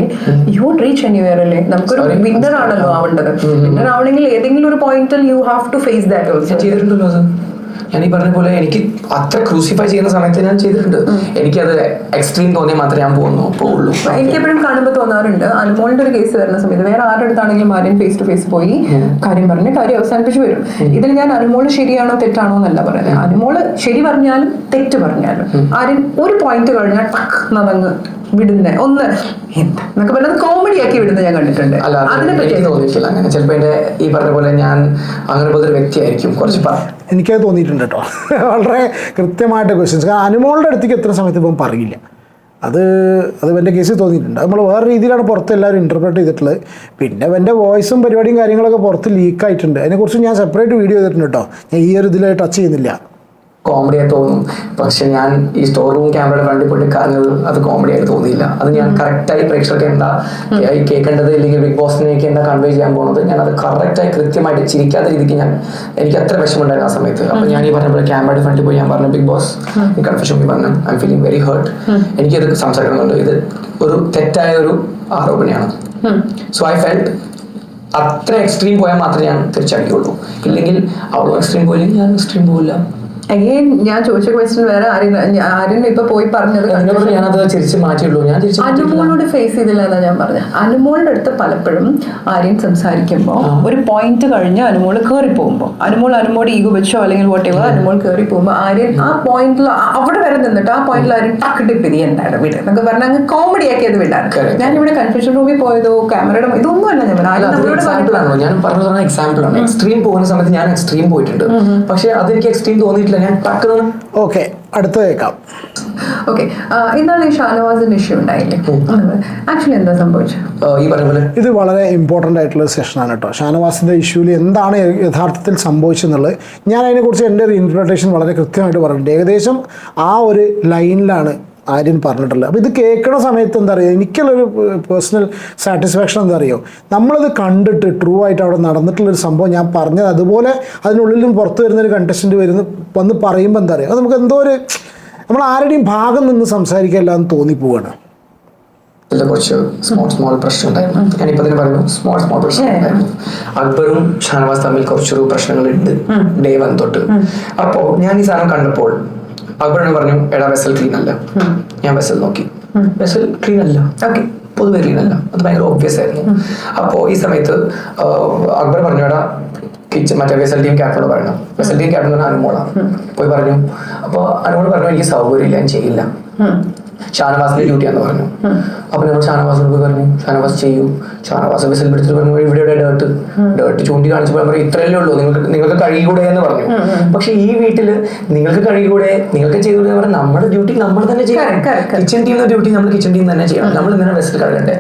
[SPEAKER 2] യു റീച്ച് എനിവെയർ അല്ലേ? നമുക്കൊരു
[SPEAKER 1] ഒരു
[SPEAKER 2] വിന്നർ ആണല്ലോ ആവേണ്ടത്. വിന്നർ ആവണമെങ്കിൽ ഏതെങ്കിലും ഒരു പോയിന്റിൽ you have to face that also
[SPEAKER 1] ചെയ്തിട്ടുണ്ടല്ലോ ഞാൻ ഈ പറഞ്ഞ പോലെ എനിക്ക് അത്ര ക്രൂസിഫൈ ചെയ്യുന്ന സമയത്ത് ഞാൻ ചെയ്തിട്ടുണ്ട്. എനിക്കത് എക്സ്ട്രീം തോന്നിയാൽ മാത്രമേ ഞാൻ പോകുന്നു പോകുള്ളൂ
[SPEAKER 2] എനിക്ക് എപ്പോഴും കാണുമ്പോൾ തോന്നാറുണ്ട്. അനുമോളിന്റെ ഒരു കേസ് വരുന്ന സമയത്ത് വേറെ ആരുടെ അടുത്താണെങ്കിലും ആരും ഫേസ് ടു ഫേസ് പോയി കാര്യം പറഞ്ഞ് കാര്യം അവസാനിപ്പിച്ച് വരും. ഇതിൽ ഞാൻ അനുമോൾ ശരിയാണോ തെറ്റാണോ എന്നല്ല പറയുന്നത്. അനുമോൾ ശരി പറഞ്ഞാലും തെറ്റ് പറഞ്ഞാലും ആരും ഒരു പോയിന്റ് കഴിഞ്ഞാൽ ടക്ക് എന്നതങ്ങ് വിടുന്ന. ഒന്ന് എന്താ? എന്നൊക്കെ പറഞ്ഞത് കോമഡി ആക്കി വിടുന്ന ഞാൻ കണ്ടിട്ടുണ്ട്.
[SPEAKER 1] അല്ല
[SPEAKER 2] അതിനെ പറ്റി
[SPEAKER 1] തോന്നിയിട്ടില്ല. അങ്ങനെ ചിലപ്പോൾ എന്റെ ഈ പറഞ്ഞ പോലെ ഞാൻ അങ്ങനെ പോലൊരു ഒരു വ്യക്തിയായിരിക്കും. കുറച്ച് പറ.
[SPEAKER 3] എനിക്കത് തോന്നിയിട്ടുണ്ട് കേട്ടോ. വളരെ കൃത്യമായിട്ട് ക്വസ്റ്റ്യൻസ് കാരണം അനുമോളുടെ അടുത്തേക്ക് എത്ര സമയത്ത് ഇപ്പം പറയില്ല. അത് അത് എന്റെ കേസിൽ തോന്നിയിട്ടുണ്ട്. നമ്മൾ വേറെ രീതിയിലാണ് പുറത്ത് എല്ലാവരും ഇന്റർപ്രറ്റ് ചെയ്തിട്ടുള്ളത്. പിന്നെ എന്റെ വോയിസും പരിപാടിയും കാര്യങ്ങളൊക്കെ പുറത്ത് ലീക്ക് ആയിട്ടുണ്ട്. അതിനെക്കുറിച്ച് ഞാൻ സെപ്പറേറ്റ് വീഡിയോ ചെയ്തിട്ടുണ്ട് കേട്ടോ. ഞാൻ ഈ ഒരു ഇതിൽ ടച്ച് ചെയ്യുന്നില്ല.
[SPEAKER 1] കോമഡി ആയി തോന്നും. പക്ഷെ ഞാൻ ഈ സ്റ്റോർ റൂം ക്യാമറയുടെ ഫ്രണ്ടിൽ പോയിട്ട് കറങ്ങത് അത് കോമഡി ആയിട്ട് തോന്നിയില്ല. അത് ഞാൻ കറക്റ്റായി പ്രേക്ഷകർക്ക് എന്താ ഈ കേൾക്കേണ്ടത് അല്ലെങ്കിൽ ബിഗ് ബോസിനേക്ക് എന്താ കൺവേ ചെയ്യാൻ പോകുന്നത് ഞാൻ അത് കറക്റ്റായി കൃത്യമായിട്ട് ചിരിക്കാത്ത രീതിക്ക് ഞാൻ എനിക്ക് അത്ര വിഷമമുണ്ടായിരുന്നു ആ സമയത്ത്. അപ്പൊ ഞാൻ ഈ പറഞ്ഞ പോലെ ക്യാമറയുടെ ഫ്രണ്ടിൽ പോയി ഞാൻ പറഞ്ഞു ബിഗ് ബോസ് കൺഫ്യൂഷൻ പറഞ്ഞു I'm feeling very hurt എനിക്കത് സംസാരിക്കണമെന്നുണ്ട്. ഇത് ഒരു തെറ്റായ ഒരു ആരോപണയാണ്. സോ ഐ ഫെൽറ്റ് അത്ര എക്സ്ട്രീം പോയാൽ മാത്രമേ ഞാൻ തിരിച്ചടിക്കുള്ളൂ. ഇല്ലെങ്കിൽ അവളും എക്സ്ട്രീം പോയില്ലെങ്കിൽ ഞാൻ എക്സ്ട്രീം പോയില്ല
[SPEAKER 2] അഗൈൻ ഞാൻ ചോദിച്ച ക്വസ്റ്റ്യൻ വേറെ ആരും ഇപ്പൊ പോയി പറഞ്ഞത് അനുമോളിനോട് ഫേസ് ചെയ്തില്ല എന്നാ ഞാൻ പറഞ്ഞത് അനുമോളുടെ അടുത്ത് പലപ്പോഴും ആരെയും സംസാരിക്കുമ്പോൾ ഒരു പോയിന്റ് കഴിഞ്ഞ് അനുമോൾ കയറി പോകുമ്പോൾ അനുമോൾ അനുമോട് ഈഗോ വെച്ചോ അല്ലെങ്കിൽ വോട്ട് എവർ അനുമോൾ കയറി പോകുമ്പോൾ ആരെയും ആ പോയിന്റിൽ അവിടെ വരെ നിന്നിട്ട് ആ പോയിന്റിൽ ആരും ടക്കിട്ട് പിരി എന്താണ് വിട് എന്നൊക്കെ പറഞ്ഞാൽ അങ്ങ് കോമഡി ആക്കി അത് വിടാറ്. ഞാൻ ഇവിടെ കൺഫ്യൂഷൻ റൂമിൽ പോയതോ ക്യാമറയുടെ ഇതൊന്നും അല്ല ഞാൻ
[SPEAKER 1] എക്സാമ്പിൾ ഞാൻ പറഞ്ഞു എക്സാമ്പിൾ ആണ്. എക്സ്ട്രീം പോകുന്ന സമയത്ത് ഞാൻ എക്സ്ട്രീം പോയിട്ടുണ്ട്. പക്ഷെ അതെനിക്ക് എക്സ്ട്രീം തോന്നിയിട്ടില്ല.
[SPEAKER 3] ഓക്കെ അടുത്ത കേൾക്കാം
[SPEAKER 2] ഓക്കെ ഇന്നാണ് ഈ ഷാനവാസിന്റെ ഇഷ്യൂ ഉണ്ടായില്ലേ? ആക്ച്വലി എന്താ സംഭവിച്ചത്?
[SPEAKER 3] ഇത് വളരെ ഇമ്പോർട്ടന്റ് ആയിട്ടുള്ള സെഷനാണ് കേട്ടോ. ഷാനവാസിന്റെ ഇഷ്യൂവിൽ എന്താണ് യഥാർത്ഥത്തിൽ സംഭവിച്ചെന്നുള്ളത്? ഞാൻ അതിനെക്കുറിച്ച് എന്റെ ഒരു ഇന്റർപ്രിട്ടേഷൻ വളരെ കൃത്യമായിട്ട് പറഞ്ഞിട്ടുണ്ട് ഏകദേശം ആ ഒരു ലൈനിലാണ് ആര്യൻ പറഞ്ഞിട്ടുള്ളത് അപ്പോൾ ഇത് കേൾക്കുന്ന സമയത്ത് എന്താ പറയുക എനിക്കുള്ളൊരു പേഴ്സണൽ സാറ്റിസ്ഫാക്ഷൻ എന്താ അറിയോ? നമ്മളത് കണ്ടിട്ട് ട്രൂ ആയിട്ട് അവിടെ നടന്നിട്ടുള്ളൊരു സംഭവം ഞാൻ പറഞ്ഞത് അതുപോലെ അതിനുള്ളിലും പുറത്ത് വരുന്നൊരു കണ്ടസ്റ്റന്റ് വരുന്ന വന്ന് പറയുമ്പോൾ എന്താ പറയുക അത് നമുക്ക് എന്തോ ഒരു നമ്മൾ ആരുടെയും ഭാഗം നിന്ന് സംസാരിക്കില്ല എന്ന് തോന്നിപ്പോവാണ്
[SPEAKER 1] കുറച്ച് സ്മോൾ സ്മോൾ പ്രശ്നം ഉണ്ടായിരുന്നു. ഞാനിപ്പോ തന്നെ പറഞ്ഞു സ്മോൾ സ്മോൾ പ്രശ്നം ഉണ്ടായിരുന്നു. അക്ബറും ഷാനവാസ് തമ്മിൽ കുറച്ചൊരു പ്രശ്നങ്ങളുണ്ട് ഡേ വൺ തൊട്ട്. അപ്പോ ഞാൻ ഈ സാധനം കണ്ടപ്പോൾ അക്ബർ എന്നോട് പറഞ്ഞു എടാ വെസൽ ക്ലീൻ അല്ല. ഞാൻ വെസൽ നോക്കി. വെസൽ ക്ലീൻ അല്ല.
[SPEAKER 2] ഓക്കെ
[SPEAKER 1] പൊതുവെ ക്ലീൻ അല്ല. അത് ഭയങ്കര ഓബ്വിയസ് ആയിരുന്നു. അപ്പോ ഈ സമയത്ത് അക്ബർ പറഞ്ഞു എടാ കിച്ചൺ മറ്റേ വെസൽ ടീം ക്യാപ്റ്റനോട് പറയണം. വെസൽ ടീം ക്യാപ്റ്റൻ അനുമോളാണ്. പോയി പറഞ്ഞു. അപ്പോൾ അനുമോൾ പറഞ്ഞു എനിക്ക് സൗകര്യമില്ല ഞാൻ ചെയ്യില്ല. ഷാനവാസിന്റെ ഡ്യൂട്ടിയാന്ന് പറഞ്ഞു. അപ്പൊ ഞങ്ങൾ ഷാനവാസിനോട് പോയി പറഞ്ഞു ഷാനവാസ് ചെയ്യൂ. ഷാനവാസ് ബസ്സിൽ പിടിച്ചിട്ട് പറഞ്ഞു ഇവിടെ ഇവിടെ ഡേർട്ട് ഡേർട്ട് ചൂണ്ടി കാണിച്ചപ്പോൾ പറഞ്ഞു ഇത്രയല്ലേ ഉള്ളൂ. നിങ്ങൾക്ക് നിങ്ങൾക്ക് കഴിയൂടെ എന്ന് പറഞ്ഞു. പക്ഷെ ഈ വീട്ടിൽ നിങ്ങൾക്ക് കഴിയൂടെ നിങ്ങൾക്ക് ചെയ്തുകൂടെ എന്ന് പറഞ്ഞാൽ നമ്മുടെ ഡ്യൂട്ടി നമ്മൾ തന്നെ
[SPEAKER 2] ചെയ്യാം
[SPEAKER 1] ചെയ്യണം. കിച്ചൺ ടീമിന്റെ ഡ്യൂട്ടി നമ്മൾ കിച്ചൺ ടീം തന്നെ ചെയ്യണം. നമ്മൾ ഇങ്ങനെ ബസ്സിൽ കഴുകണ്ടേ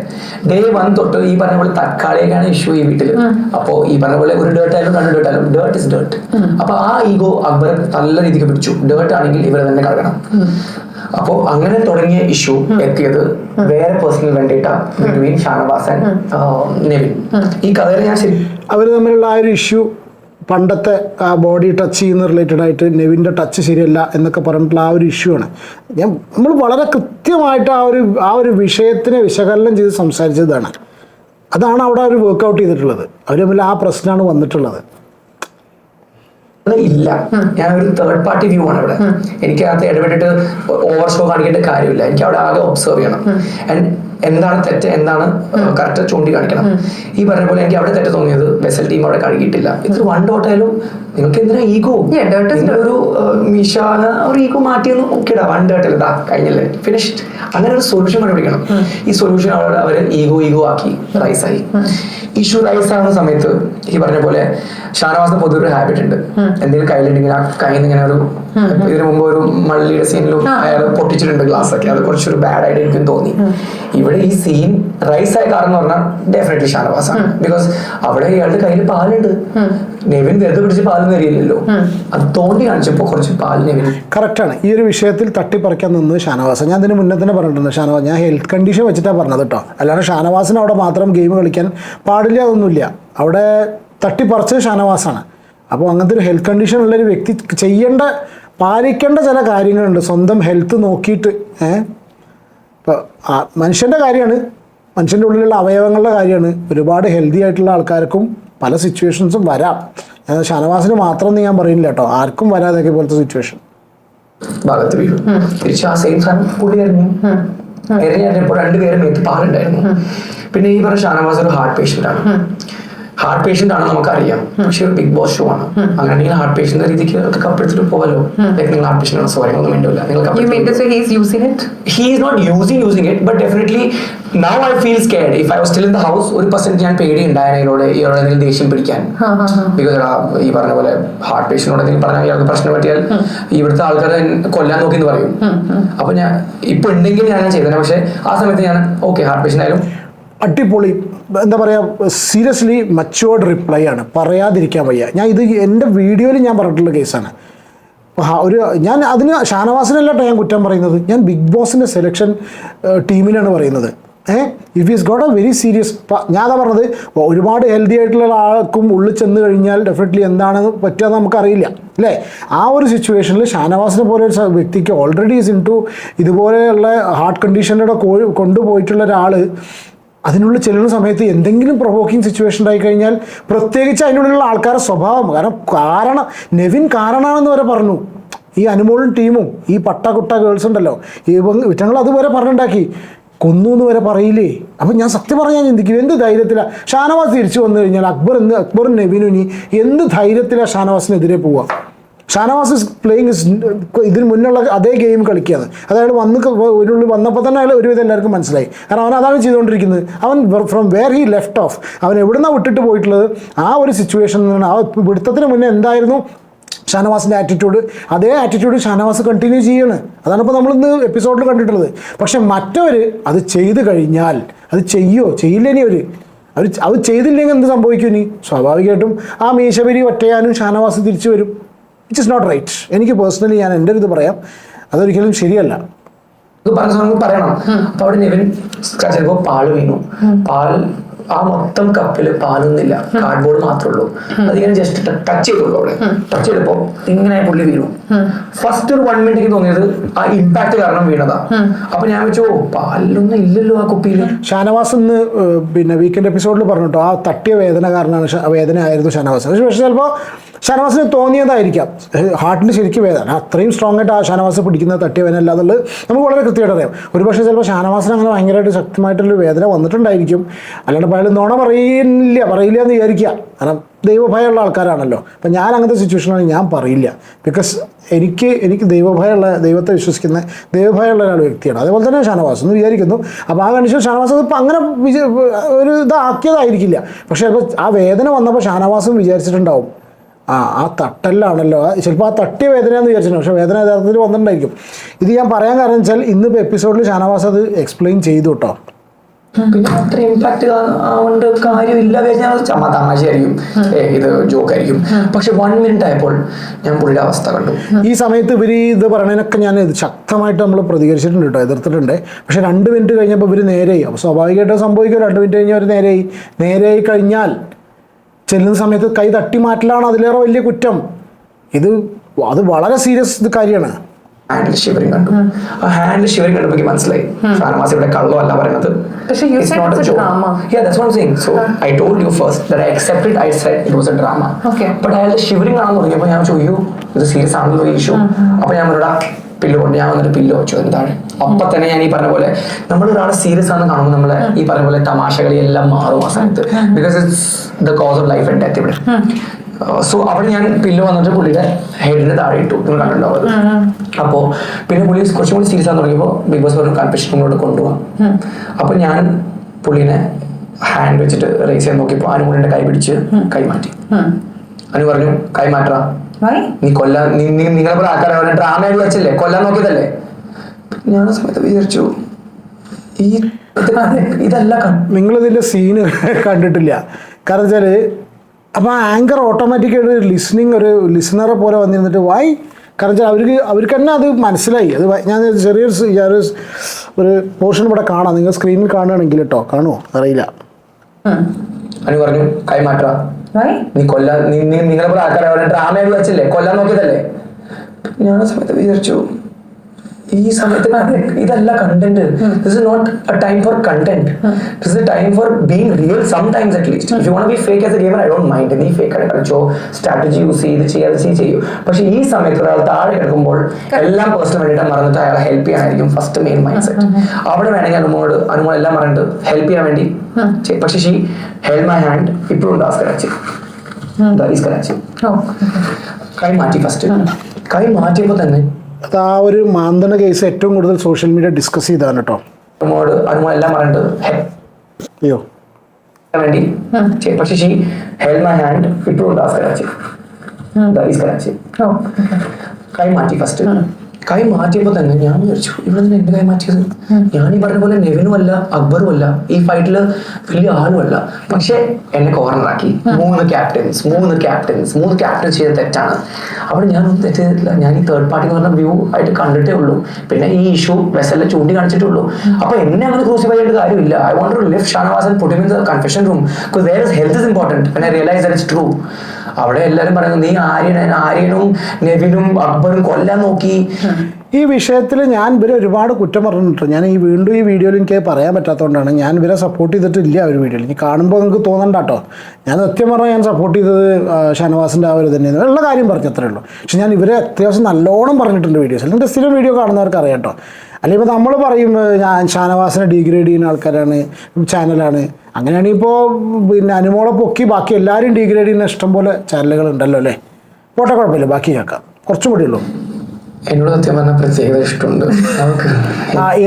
[SPEAKER 1] ഡേ വൺ തൊട്ട് ഈ പറഞ്ഞ പോലെ തക്കാളിയൊക്കെയാണ് ഇഷ്യൂ ഈ വീട്ടിൽ അപ്പോ ഈ പറഞ്ഞ പോലെ ഒരു ഡേർട്ട് ആയാലും രണ്ട് ഡേർട്ട് ആയാലും ഡേർട്ട് ഇസ് ഡേർട്ട് അപ്പൊ ആ ഈഗോ അക്ബർ നല്ല രീതിക്ക് പിടിച്ചു. ഡേർട്ട് ആണെങ്കിൽ ഇവരെ തന്നെ കഴുകണം അപ്പോ അങ്ങനെ തുടങ്ങിയ ഇഷ്യൂ എത്തിയത് വേറെ പേഴ്സണൽ വേണ്ടിയിട്ട ബിറ്റ്വീൻ ഷാനവാസ് ആൻഡ് നെവിൻ. ഈ കഥയിൽ ഞാൻ ശരി
[SPEAKER 3] അവർ തമ്മിലുള്ള ആ ഒരു ഇഷ്യൂ പണ്ടത്തെ ആ ബോഡി ടച്ച് ചെയ്യുന്ന റിലേറ്റഡ് ആയിട്ട് നെവിന്റെ ടച്ച് ശരിയല്ല എന്നൊക്കെ പറഞ്ഞിട്ടുള്ള ആ ഒരു ഇഷ്യൂ ആണ്. ഞാൻ നമ്മൾ വളരെ കൃത്യമായിട്ട് ആ ഒരു ആ ഒരു വിഷയത്തിനെ വിശകലനം ചെയ്ത് സംസാരിച്ചതാണ്. അതാണ് അവിടെ അവർ വർക്കൗട്ട് ചെയ്തിട്ടുള്ളത്. അവർ തമ്മിൽ ആ പ്രശ്നമാണ് വന്നിട്ടുള്ളത്.
[SPEAKER 1] ഇല്ല. ഞാൻ ഒരു തേർഡ് പാർട്ടി വ്യൂ ആണ് ഇവിടെ. എനിക്ക് അകത്ത് ഇടപെട്ടിട്ട് ഓവർ ഷോ കാണിക്കേണ്ട കാര്യമില്ല. എനിക്ക് അവിടെ ആകെ ഒബ്സർവ് ചെയ്യണം. ആൻഡ് എന്താണ് തെറ്റ് എന്താണ് കറക്റ്റ് ചൂണ്ടിക്കാണിക്കണം. ഈ പറഞ്ഞ പോലെ എനിക്ക് അവിടെ തെറ്റ് തോന്നിയത് വെസൽ ടീം അവിടെ കഴുകിയിട്ടില്ല. ഇത് വൺ ഡോട്ടായാലും നിങ്ങൾക്ക് എന്തിനാ ഈഗോ ഒരു മിഷാന ഒരു ഈഗോ മാറ്റിയെന്ന് ഓക്കേടാ വൺ ഡോട്ടിൽ ഇതാ കഴിഞ്ഞല്ലേ. ഫിനിഷ്ഡ് അങ്ങനെ ഒരു സൊല്യൂഷൻ കണ്ടുപിടിക്കണം. ഈ സൊല്യൂഷൻ അവിടെ അവർ ഈഗോ ഈഗോ ആക്കി റൈസായി ഇഷ്യൂ റൈസ് ആവുന്ന സമയത്ത് ഈ പറഞ്ഞ പോലെ ഷാനവാസിന് പൊതുവെ ഒരു ഹാബിറ്റ് ഉണ്ട്. എന്തെങ്കിലും കയ്യിലുണ്ടെങ്കിൽ ആ കയ്യിൽ നിന്ന് ഇങ്ങനെ ഒരു ഇതിനു മുമ്പ് ഒരു മള്ളിയുടെ സീനിലും അയാൾ പൊട്ടിച്ചിട്ടുണ്ട് ഗ്ലാസ് ഒക്കെ. അത് കുറച്ചൊരു ബാഡ് ആയിട്ട് എനിക്കും തോന്നി. ഇവിടെ ഈ സീൻ റൈസ് ആയ കാരണം എന്ന് പറഞ്ഞാൽ ഡെഫിനറ്റ്ലി ഷാനവാസ് ആണ്. ബിക്കോസ് അവിടെ ഇയാളുടെ കയ്യിൽ പാലുണ്ട്. നെവിൻ വെറുതെ പിടിച്ച് പാൽ നേരിയില്ലല്ലോ അത് തോണ്ടി കാണിച്ചപ്പോ കുറച്ച് പാൽ നെവിൻ.
[SPEAKER 3] ആണ്. ഈ ഒരു വിഷയത്തിൽ തട്ടിപ്പറിക്കാൻ നിന്ന് ഷാനവാസ്. ഞാൻ ഇതിന് മുന്നേ തന്നെ പറഞ്ഞിട്ടുണ്ട് ഷാനവാസ്. ഞാൻ ഹെൽത്ത് കണ്ടീഷൻ വെച്ചിട്ടാണ് പറഞ്ഞത് കേട്ടോ. അല്ലാണ്ട് ഷാനവാസിന് അവിടെ മാത്രം ഗെയിം കളിക്കാൻ പാടില്ല അതൊന്നുമില്ല അവിടെ തട്ടിപ്പറിച്ചത് ഷാനവാസാണ്. അപ്പോൾ അങ്ങനത്തെ ഒരു ഹെൽത്ത് കണ്ടീഷൻ ഉള്ളൊരു വ്യക്തി ചെയ്യേണ്ട പാലിക്കേണ്ട ചില കാര്യങ്ങളുണ്ട്. സ്വന്തം ഹെൽത്ത് നോക്കിയിട്ട് ഏഹ് ഇപ്പോൾ മനുഷ്യന്റെ കാര്യമാണ്. മനുഷ്യന്റെ ഉള്ളിലുള്ള അവയവങ്ങളുടെ കാര്യമാണ്. ഒരുപാട് ഹെൽത്തി ആയിട്ടുള്ള ആൾക്കാർക്കും പല സിറ്റുവേഷൻസും വരാം. ഷാനവാസിന് മാത്രം എന്ന് ഞാൻ പറയുന്നില്ല കേട്ടോ. ആർക്കും വരാതൊക്കെ പോലത്തെ സിറ്റുവേഷൻ
[SPEAKER 1] ഭാഗത്ത് വീഴും. തിരിച്ച് ആ സെയിം സാധനം പുള്ളി എറിഞ്ഞു എറിഞ്ഞപ്പോ രണ്ടുപേരും എത്തി പാലുണ്ടായിരുന്നു പിന്നെ ഈ പറഞ്ഞ ഷാനവാസ് ഒരു ഹാർട്ട് പേഷ്യന്റ് ആണ് ഹാർട്ട് പേഷ്യന്റ് ആണ് നമുക്കറിയാം. പക്ഷെ ഒരു ബിഗ് ബോസ് ഷോ ആണ്. അങ്ങനെയാണെങ്കിൽ ഹാർട്ട് പേഷ്യന്റ് രീതിക്ക് ഒക്കെ കപ്പെടുത്തിട്ട് പോകാലോ ലൈക്ക് നിങ്ങൾ ഹാർട്ട് പേഷ്യന്റ് ആണ് സോറി ഒന്നും വേണ്ടില്ല നിങ്ങൾ
[SPEAKER 2] not
[SPEAKER 1] കപ്പെടുത്തി using it but definitely now I feel scared if I was still in the house ഒരു പെർസെന്റ് ഞാൻ പേടി ഉണ്ടായിരുന്നു ഇയാളോട് ഇയാളോട് എന്തെങ്കിലും ദേഷ്യം പിടിക്കാൻ. ബിക്കോസ് ഈ പറഞ്ഞ പോലെ ഹാർട്ട് പേഷ്യനോട് എന്തെങ്കിലും പറഞ്ഞാൽ ഇയാൾക്ക് പ്രശ്നം പറ്റിയാൽ ഇവിടുത്തെ ആൾക്കാരെ കൊല്ലാൻ നോക്കി എന്ന് പറയും അപ്പൊ ഞാൻ ഇപ്പൊ ഉണ്ടെങ്കിൽ ഞാൻ ചെയ്തേ പക്ഷെ ആ സമയത്ത് ഞാൻ ഓക്കെ ഹാർട്ട് പേഷ്യന്റ് ആയാലും
[SPEAKER 3] അടിപൊളി എന്താ പറയുക സീരിയസ്ലി മച്ചുവേർഡ് റിപ്ലൈ ആണ്. പറയാതിരിക്കാൻ വയ്യ. ഞാൻ ഇത് എന്റെ വീഡിയോയിൽ ഞാൻ പറഞ്ഞിട്ടുള്ള കേസാണ് ഒരു ഞാൻ അതിന് ഷാനവാസിനല്ല ഞാൻ കുറ്റം പറയുന്നത്. ഞാൻ ബിഗ് ബോസിന്റെ സെലക്ഷൻ ടീമിനാണ് പറയുന്നത്. ഏ if is got a very serious ഞാൻ അതാ പറഞ്ഞത് ഒരുപാട് ഹെൽത്തി ആയിട്ടുള്ള ആൾക്കും ഉള്ളിൽ ചെന്ന് കഴിഞ്ഞാൽ ഡെഫിനറ്റ്ലി എന്താണ് പറ്റുക നമുക്കറിയില്ല. അല്ലേ? ആ ഒരു സിറ്റുവേഷനിൽ ഷാനവാസിനെ പോലെ ഒരു വ്യക്തിക്ക് ഓൾറെഡി ഇസ് ഇൻ ടു ഇതുപോലെയുള്ള ഹാർട്ട് കണ്ടീഷനിലൂടെ കൊണ്ടുപോയിട്ടുള്ള ഒരാൾ അതിനുള്ളിൽ ചെല്ലുന്ന സമയത്ത് എന്തെങ്കിലും പ്രൊവോക്കിംഗ് സിറ്റുവേഷൻ ആയി കഴിഞ്ഞാൽ പ്രത്യേകിച്ച് അതിനുള്ളിലുള്ള ആൾക്കാരുടെ സ്വഭാവം. കാരണം കാരണം നെവിൻ കാരണമാണെന്ന് വരെ പറഞ്ഞു. ഈ അനുമോളും ടീമും ഈ പട്ട കുട്ട ഗേൾസ് ഉണ്ടല്ലോ. ഈ വിറ്റങ്ങൾ അതുവരെ പറഞ്ഞുണ്ടാക്കി. കൊന്നു എന്ന് വരെ പറയില്ലേ? അപ്പം ഞാൻ സത്യം പറഞ്ഞാൽ ചിന്തിക്കും എന്ത് ധൈര്യത്തിലാണ് ഷാനവാസ് തിരിച്ചു വന്നു കഴിഞ്ഞാൽ അക്ബർ എന്ന് അക്ബറും നെവിനും ഇനി എന്ത് ധൈര്യത്തിലാണ് ഷാനവാസിനെതിരെ പോവുക? ഷാനവാസ് ഇസ് പ്ലേയിങ് ഇസ് ഇതിന് മുന്നുള്ള അതേ ഗെയിം കളിക്കുകയാണ്. അതായത് വന്ന് ഒരു വന്നപ്പോൾ തന്നെ അയാൾ ഒരുവിധം എല്ലാവർക്കും മനസ്സിലായി. കാരണം അവൻ അതാണ് ചെയ്തുകൊണ്ടിരിക്കുന്നത്. അവൻ from where he left off അവൻ എവിടുന്നാണ് വിട്ടിട്ട് പോയിട്ടുള്ളത്? ആ ഒരു സിറ്റുവേഷൻ ആ പിടുത്തത്തിന് മുന്നേ എന്തായിരുന്നു? ഷാനവാസിന്റെ ആറ്റിറ്റ്യൂഡ് അതേ ആറ്റിറ്റ്യൂഡ് ഷാനവാസ് കണ്ടിന്യൂ ചെയ്യാണ്. അതാണ് ഇപ്പോൾ നമ്മളിന്ന് എപ്പിസോഡിൽ കണ്ടിട്ടുള്ളത്. പക്ഷേ മറ്റവർ അത് ചെയ്തു കഴിഞ്ഞാൽ അത് ചെയ്യോ? ചെയ്യില്ല ഇനി അവർ അവർ അത് ചെയ്തില്ലെങ്കിൽ എന്ത് സംഭവിക്കും ഇനി? സ്വാഭാവികമായിട്ടും ആ മീശപരി ഒറ്റയാനും ഷാനവാസ് തിരിച്ചു വരും. ഇറ്റ് ഇസ് നോട്ട് റൈറ്റ് എനിക്ക് പേഴ്സണലി ഞാൻ എന്റെ ഒരു ഇത് പറയാം. അതൊരിക്കലും ശരിയല്ല.
[SPEAKER 1] പറഞ്ഞ സമയം പറയണം. അപ്പൊ അവിടെ ഇവൻ ചിലപ്പോ പാൽ വീണു. പാൽ ആ മൊത്തം കപ്പിൽ പാലൊന്നുമില്ല കാർഡ്ബോർഡ് മാത്രമേ ഉള്ളൂ അതിങ്ങനെ ജസ്റ്റ് ടച്ച് ചെയ്തുള്ളൂ അവിടെ. ടച്ച് ചെയ്തപ്പോ ഇങ്ങനെ പുള്ളി വീണു. ഫസ്റ്റ് ഒരു വൺ മിനിറ്റ് എനിക്ക് തോന്നിയത് ആ ഇമ്പാക്ട് കാരണം വീണതാ. അപ്പൊ ഞാൻ വെച്ചു പാലൊന്നും ഇല്ലല്ലോ ആ കുപ്പിയിൽ
[SPEAKER 3] ഷാനവാസ് ഇന്ന് പിന്നെ വീക്കെൻഡ് എപ്പിസോഡിൽ പറഞ്ഞിട്ടോ ആ തട്ടിയ വേദന കാരണമാണ് വേദന ആയിരുന്നു ഷാനവാസ്. പക്ഷെ ചിലപ്പോ ചിലപ്പോൾ ഷാനവാസിന് തോന്നിയതായിരിക്കാം. ഹാർട്ടിന് ശരിക്കും വേദന. അത്രയും സ്ട്രോങ് ആയിട്ട് ആ ഷാനവാസ് പിടിക്കുന്ന തട്ടിയ വേദന അല്ല എന്നുള്ളത് നമുക്ക് വളരെ കൃത്യമായിട്ട് അറിയാം. ഒരു പക്ഷേ ചിലപ്പോൾ ഷാനവാസിന് അങ്ങനെ ഭയങ്കരമായിട്ട് ശക്തമായിട്ടുള്ളൊരു വേദന വന്നിട്ടുണ്ടായിരിക്കും. അല്ലാണ്ട് അയാൾ നുണ പറയില്ല പറയില്ല എന്ന് വിചാരിക്കുക. കാരണം ദൈവഭയമുള്ള ആൾക്കാരാണല്ലോ. അപ്പം ഞാൻ അങ്ങനത്തെ സിറ്റുവേഷനാണ് ഞാൻ പറയില്ല. ബിക്കോസ് എനിക്ക് എനിക്ക് ദൈവഭയമുള്ള ദൈവത്തെ വിശ്വസിക്കുന്ന ദൈവഭയമുള്ള ഒരാൾ വ്യക്തിയാണ്. അതേപോലെ തന്നെ ഷാനവാസ് എന്ന് വിചാരിക്കുന്നു. അപ്പോൾ ആ കണ്ടീഷൻ ഷാനവാസ് ഇപ്പം അങ്ങനെ ഒരു ഇതാക്കിയതായിരിക്കില്ല. പക്ഷേ അപ്പോൾ ആ വേദന വന്നപ്പോൾ ഷാനവാസും വിചാരിച്ചിട്ടുണ്ടാവും. ആ ആ തട്ടല്ലാണല്ലോ. ചിലപ്പോൾ ആ തട്ടിയ വേദനയാണെന്ന് വിചാരിച്ചിട്ടുണ്ട് പക്ഷേ വേദന യഥാർത്ഥത്തിൽ വന്നിട്ടുണ്ടായിരിക്കും. ഇത് ഞാൻ പറയാൻ കാരണം വെച്ചാൽ ഇന്നിപ്പോൾ എപ്പിസോഡിൽ ഷാനവാസ് അത് എക്സ്പ്ലെയിൻ ചെയ്തു കേട്ടോ.
[SPEAKER 1] പിന്നെ അത്ര ഇമ്പാക്ട് ആവേണ്ട കാര്യമില്ല. ഞാൻ ചമ്മ തമാശയായിരിക്കും. ഇത് ജോക്ക് ആയിരിക്കും. പക്ഷെ വൺ മിനിറ്റ് ആയപ്പോൾ ഞാൻ പുള്ളിയുടെ അവസ്ഥ കണ്ടു.
[SPEAKER 3] ഈ സമയത്ത് ഇവർ ഇത് പറയണതിനൊക്കെ ഞാൻ ഇത് ശക്തമായിട്ട് നമ്മൾ പ്രതികരിച്ചിട്ടുണ്ട് കേട്ടോ എതിർത്തിട്ടുണ്ട്. പക്ഷെ രണ്ട് മിനിറ്റ് കഴിഞ്ഞപ്പോൾ ഇവർ നേരെയായി. അപ്പോൾ സ്വാഭാവികമായിട്ട് സംഭവിക്കും രണ്ട് മിനിറ്റ് കഴിഞ്ഞാൽ അവർ നേരെയായി. നേരെയായി കഴിഞ്ഞാൽ ചെല്ലുന്ന സമയത്ത് കൈ തട്ടി മാറ്റലാണ് അതിലേറെ വലിയ കുറ്റം. ഇത് അത് വളരെ സീരിയസ് കാര്യമാണ്.
[SPEAKER 1] ഹാൻഡിൽ ഷിവറിങ് കണ്ടു. ആ ഹാൻഡിൽ ഷിവറിങ് കണ്ടപ്പോൾ എനിക്ക് മനസ്സിലായി ഷാനവാസ് ഇവിടെ കള്ളോ അല്ല പറയുന്നത് ഷിവറിംഗ് അയാളുടെ ഷിവറിങ് ആണെന്ന് തുടങ്ങിയപ്പോൾ ഞാൻ ചോദിച്ചു ഇത് സീരിയസ് ആണെന്ന് ചോദിച്ചു അപ്പൊ ഞാൻ അവരോട് പില്ലോ കൊണ്ട് ഞാൻ വന്നിട്ട് പില്ലോ വെച്ചു. എന്താണ്? അപ്പൊ തന്നെ ഞാൻ ഈ പറഞ്ഞ പോലെ നമ്മൾ ഒരാളെ സീരിയസ് ആണെന്ന് കാണുമ്പോൾ നമ്മളെ ഈ പറഞ്ഞ പോലെ തമാശകളി എല്ലാം മാറും ആ സമയത്ത്. Because it's the cause of life and death ഇവിടെ. സോ അവിടെ ഞാൻ പില്ല് വന്നിട്ട് പുള്ളിയുടെ ഹെഡിന് താഴെ ഇട്ടു നിങ്ങൾ കണ്ടിട്ടുണ്ടാവും അത്. അപ്പോ പിന്നെ പുള്ളി കുറച്ചും കൂടി സീരിയസ് ആണെന്ന് തുടങ്ങിയപ്പോൾ ബിഗ് ബോസ് പറഞ്ഞു കൺഫെഷൻ റൂമിലോട്ട് കൊണ്ടുപോകാം അപ്പൊ ഞാൻ പുള്ളിനെ ഹാൻഡ് വെച്ചിട്ട് റേസ് ചെയ്യാൻ നോക്കിയപ്പോൾ പുള്ളിന്റെ കൈ പിടിച്ച് കൈമാറ്റി അനു പറഞ്ഞു കൈ മാറ്റാ നീ കൊല്ലാൻ നിങ്ങളെ പോലെ ആൾക്കാരെ ഡ്രാമ വെച്ചല്ലേ കൊല്ലാൻ നോക്കിയതല്ലേ? ഞാൻ ആ സമയത്ത് വിചാരിച്ചു ഈ ഇത് ഇതല്ല നിങ്ങളിതിന്റെ
[SPEAKER 3] നിങ്ങളിതിന്റെ സീന് കണ്ടിട്ടില്ല. കാരണം വെച്ചാൽ അപ്പോൾ ആ ആങ്കർ ഓട്ടോമാറ്റിക്കായിട്ട് ലിസണിങ് ഒരു ലിസണറെ പോലെ വന്നിരുന്നിട്ട് വായി കാരണം വെച്ചാൽ അവർക്ക് അവർക്ക് തന്നെ അത് മനസ്സിലായി. അത് ഞാൻ ചെറിയൊരു ഒരു ഒരു പോർഷൻ ഇവിടെ കാണാം. നിങ്ങൾ സ്ക്രീനിൽ കാണുകയാണെങ്കിൽ കേട്ടോ കാണുമോ അറിയില്ല.
[SPEAKER 1] അനു പറഞ്ഞു കൈ മാറ്റാ
[SPEAKER 2] Why?
[SPEAKER 1] നീ കൊല്ലാൻ നീ നീ നിങ്ങളെ പോലെ ആൾക്കാരെ കൊല്ലാൻ നോക്കിയതല്ലേ? ഞാൻ സമയത്ത് വിചാരിച്ചു ഈ സമയത്ത് ഇതല്ല content this is not a time for content this is a time for being real some times at least you won't be fake as a gamer I don't mind നീ ഫേക്ക് ആയിട്ട് കളിച്ചോ സ്ട്രാറ്റജി യൂസ് ചെയ്ത് ചെയ്യാതെ ചെയ്ത് ചെയ്യൂ പക്ഷെ ഈ സമയത്ത് ഒരാൾ താഴെ കിടക്കുമ്പോൾ എല്ലാം പേഴ്സണൽ വേണ്ടിയിട്ട് മറന്നിട്ട് അയാളെ ഹെൽപ്പ് ചെയ്യാനായിരിക്കും ഫസ്റ്റ് മെയിൻ മൈൻഡ് സെറ്റ് അവിടെ വേണമെങ്കിൽ അനുമോട് അനുമോൾ എല്ലാം പറഞ്ഞിട്ട് ഹെൽപ്പ് ചെയ്യാൻ വേണ്ടി. പക്ഷെ ഷീ ഹെൽപ്പ് മൈ ഹാൻഡ് ഇപ്പോഴും ആ സ്ക്രാച്ച് ഈ
[SPEAKER 2] Oh.
[SPEAKER 1] കൈ മാറ്റി ഫസ്റ്റ് കൈ മാറ്റിയപ്പോൾ തന്നെ
[SPEAKER 3] അത് ആ ഒരു മാന്തണ കേസ് ഏറ്റവും കൂടുതൽ സോഷ്യൽ മീഡിയ ഡിസ്കസ് ചെയ്താണ് കേട്ടോ
[SPEAKER 1] എല്ലാം പറഞ്ഞിട്ട്
[SPEAKER 3] അയ്യോ.
[SPEAKER 1] വേണ്ടി. പക്ഷെ ഷീ മൈ ഹാൻഡ് ഇപ്പോഴും. കൈ മാറ്റി ഫസ്റ്റ് കൈ മാറ്റിയപ്പോൾ തന്നെ ഞാൻ വിചാരിച്ചു ഇവിടെ നിന്ന് എന്റെ കൈ മാറ്റിയത്? ഞാൻ ഈ പറഞ്ഞ പോലെ നെവിനും അല്ല അക്ബറും അല്ല ഈ ഫൈറ്റിൽ വലിയ ആളും അല്ല പക്ഷെ എന്നെ കോർണറാക്കി മൂന്ന് ക്യാപ്റ്റൻസ് മൂന്ന് ക്യാപ്റ്റൻസ് മൂന്ന് ക്യാപ്റ്റൻസ് ചെയ്ത തെറ്റാണ്. അവിടെ ഞാൻ തെറ്റ് ചെയ്തിട്ടില്ല ഞാൻ ഈ തേർഡ് പാർട്ടി എന്ന് പറഞ്ഞ വ്യൂ ആയിട്ട് കണ്ടിട്ടേ ഉള്ളൂ. പിന്നെ ഈ ഇഷ്യൂ വെസലിനെ ചൂണ്ടി കാണിച്ചിട്ടേ ഉള്ളൂ. അപ്പൊ എന്നെ അങ്ങനെ ക്രൂസിഫൈ ചെയ്യേണ്ട കാര്യമില്ല. I want to lift Shanavas and put in the confession room because there is health is important I realize that it's true. അവിടെ എല്ലാരും പറയുന്നത് നീ ആര്യൻ ആര്യനും നെവിനും അക്ബറും കൊല്ലാൻ നോക്കി.
[SPEAKER 3] ഈ വിഷയത്തിൽ ഞാൻ ഇവരെ ഒരുപാട് കുറ്റം പറഞ്ഞിട്ടുണ്ട്. ഞാൻ ഈ വീണ്ടും ഈ വീഡിയോയിൽ എനിക്ക് പറയാൻ പറ്റാത്തതുകൊണ്ടാണ് ഞാൻ ഇവരെ സപ്പോർട്ട് ചെയ്തിട്ടില്ല ഒരു വീഡിയോയിൽ. എനിക്ക് കാണുമ്പോൾ നിങ്ങൾക്ക് തോന്നണ്ട കേട്ടോ ഞാൻ സത്യം പറഞ്ഞാൽ ഞാൻ സപ്പോർട്ട് ചെയ്തത് ഷനവാസിന്റെ ആ ഒരു തന്നെയാണ് ഉള്ള കാര്യം പറഞ്ഞത്രേ ഉള്ളൂ. പക്ഷെ ഞാൻ ഇവരെ അത്യാവശ്യം നല്ലോണം പറഞ്ഞിട്ടുണ്ട് വീഡിയോസിൽ. എന്റെ സ്ഥിരം വീഡിയോ കാണുന്നവർക്ക് അറിയാം കേട്ടോ അല്ലെങ്കിൽ ഇപ്പോൾ നമ്മൾ പറയും ഞാൻ ഷാനവാസിനെ ഡിഗ്രേഡ് ചെയ്യുന്ന ആൾക്കാരാണ് ചാനലാണ് അങ്ങനെയാണെങ്കിൽ ഇപ്പോൾ പിന്നെ അനുമോളെ പൊക്കി ബാക്കി എല്ലാവരും ഡിഗ്രേഡ് ചെയ്യുന്ന ഇഷ്ടം പോലെ ചാനലുകൾ ഉണ്ടല്ലോ അല്ലേ? പോട്ടെ കുഴപ്പമില്ല ബാക്കി കേൾക്കാം. കുറച്ചും കൂടി ഉള്ളൂ.
[SPEAKER 1] എന്നോട് സത്യം പറഞ്ഞ പ്രത്യേകത ഇഷ്ടമുണ്ട്.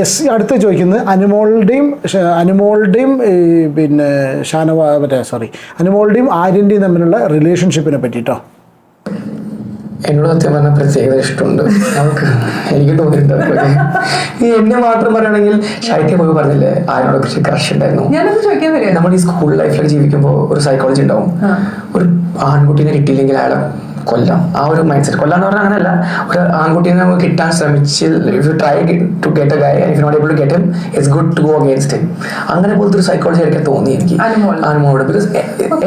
[SPEAKER 3] എസ് അടുത്ത് ചോദിക്കുന്നത് അനുമോളുടെയും അനുമോളുടെയും പിന്നെ ഷാനവാ മറ്റേ സോറി അനുമോളുടെയും ആര്യന്റെയും തമ്മിലുള്ള റിലേഷൻഷിപ്പിനെ പറ്റിട്ടോ?
[SPEAKER 1] എന്നോട് സത്യം പറഞ്ഞ പ്രത്യേകത ഇഷ്ടമുണ്ട്. നമുക്ക് എനിക്ക് തോന്നിയിട്ടുണ്ട്. ഈ എന്നെ മാത്രം പറയുകയാണെങ്കിൽ ശൈത്യം പോയി പറഞ്ഞില്ലേ ആരോട് കുറച്ച് ക്രഷ് ഉണ്ടായിരുന്നു? നമ്മൾ ഈ സ്കൂൾ ലൈഫിൽ ജീവിക്കുമ്പോൾ ഒരു സൈക്കോളജി ഉണ്ടാവും. ഒരു ആൺകുട്ടീനെ കിട്ടിയില്ലെങ്കിൽ അയാളെ കൊല്ലാം. ആ ഒരു മൈൻഡ് സെറ്റ് കൊല്ലം എന്ന് പറഞ്ഞാൽ അങ്ങനെയല്ല ഒരു ആൺകുട്ടിയെ നമുക്ക് കിട്ടാൻ ശ്രമിച്ച് if you try to get a guy if not able to get him it's good to go against him അങ്ങനെ പോലത്തെ ഒരു സൈക്കോളജി ഇടയ്ക്ക് തോന്നി എനിക്ക്.
[SPEAKER 2] അനുമോട്
[SPEAKER 1] അനുമോളോട് ബിക്കോസ്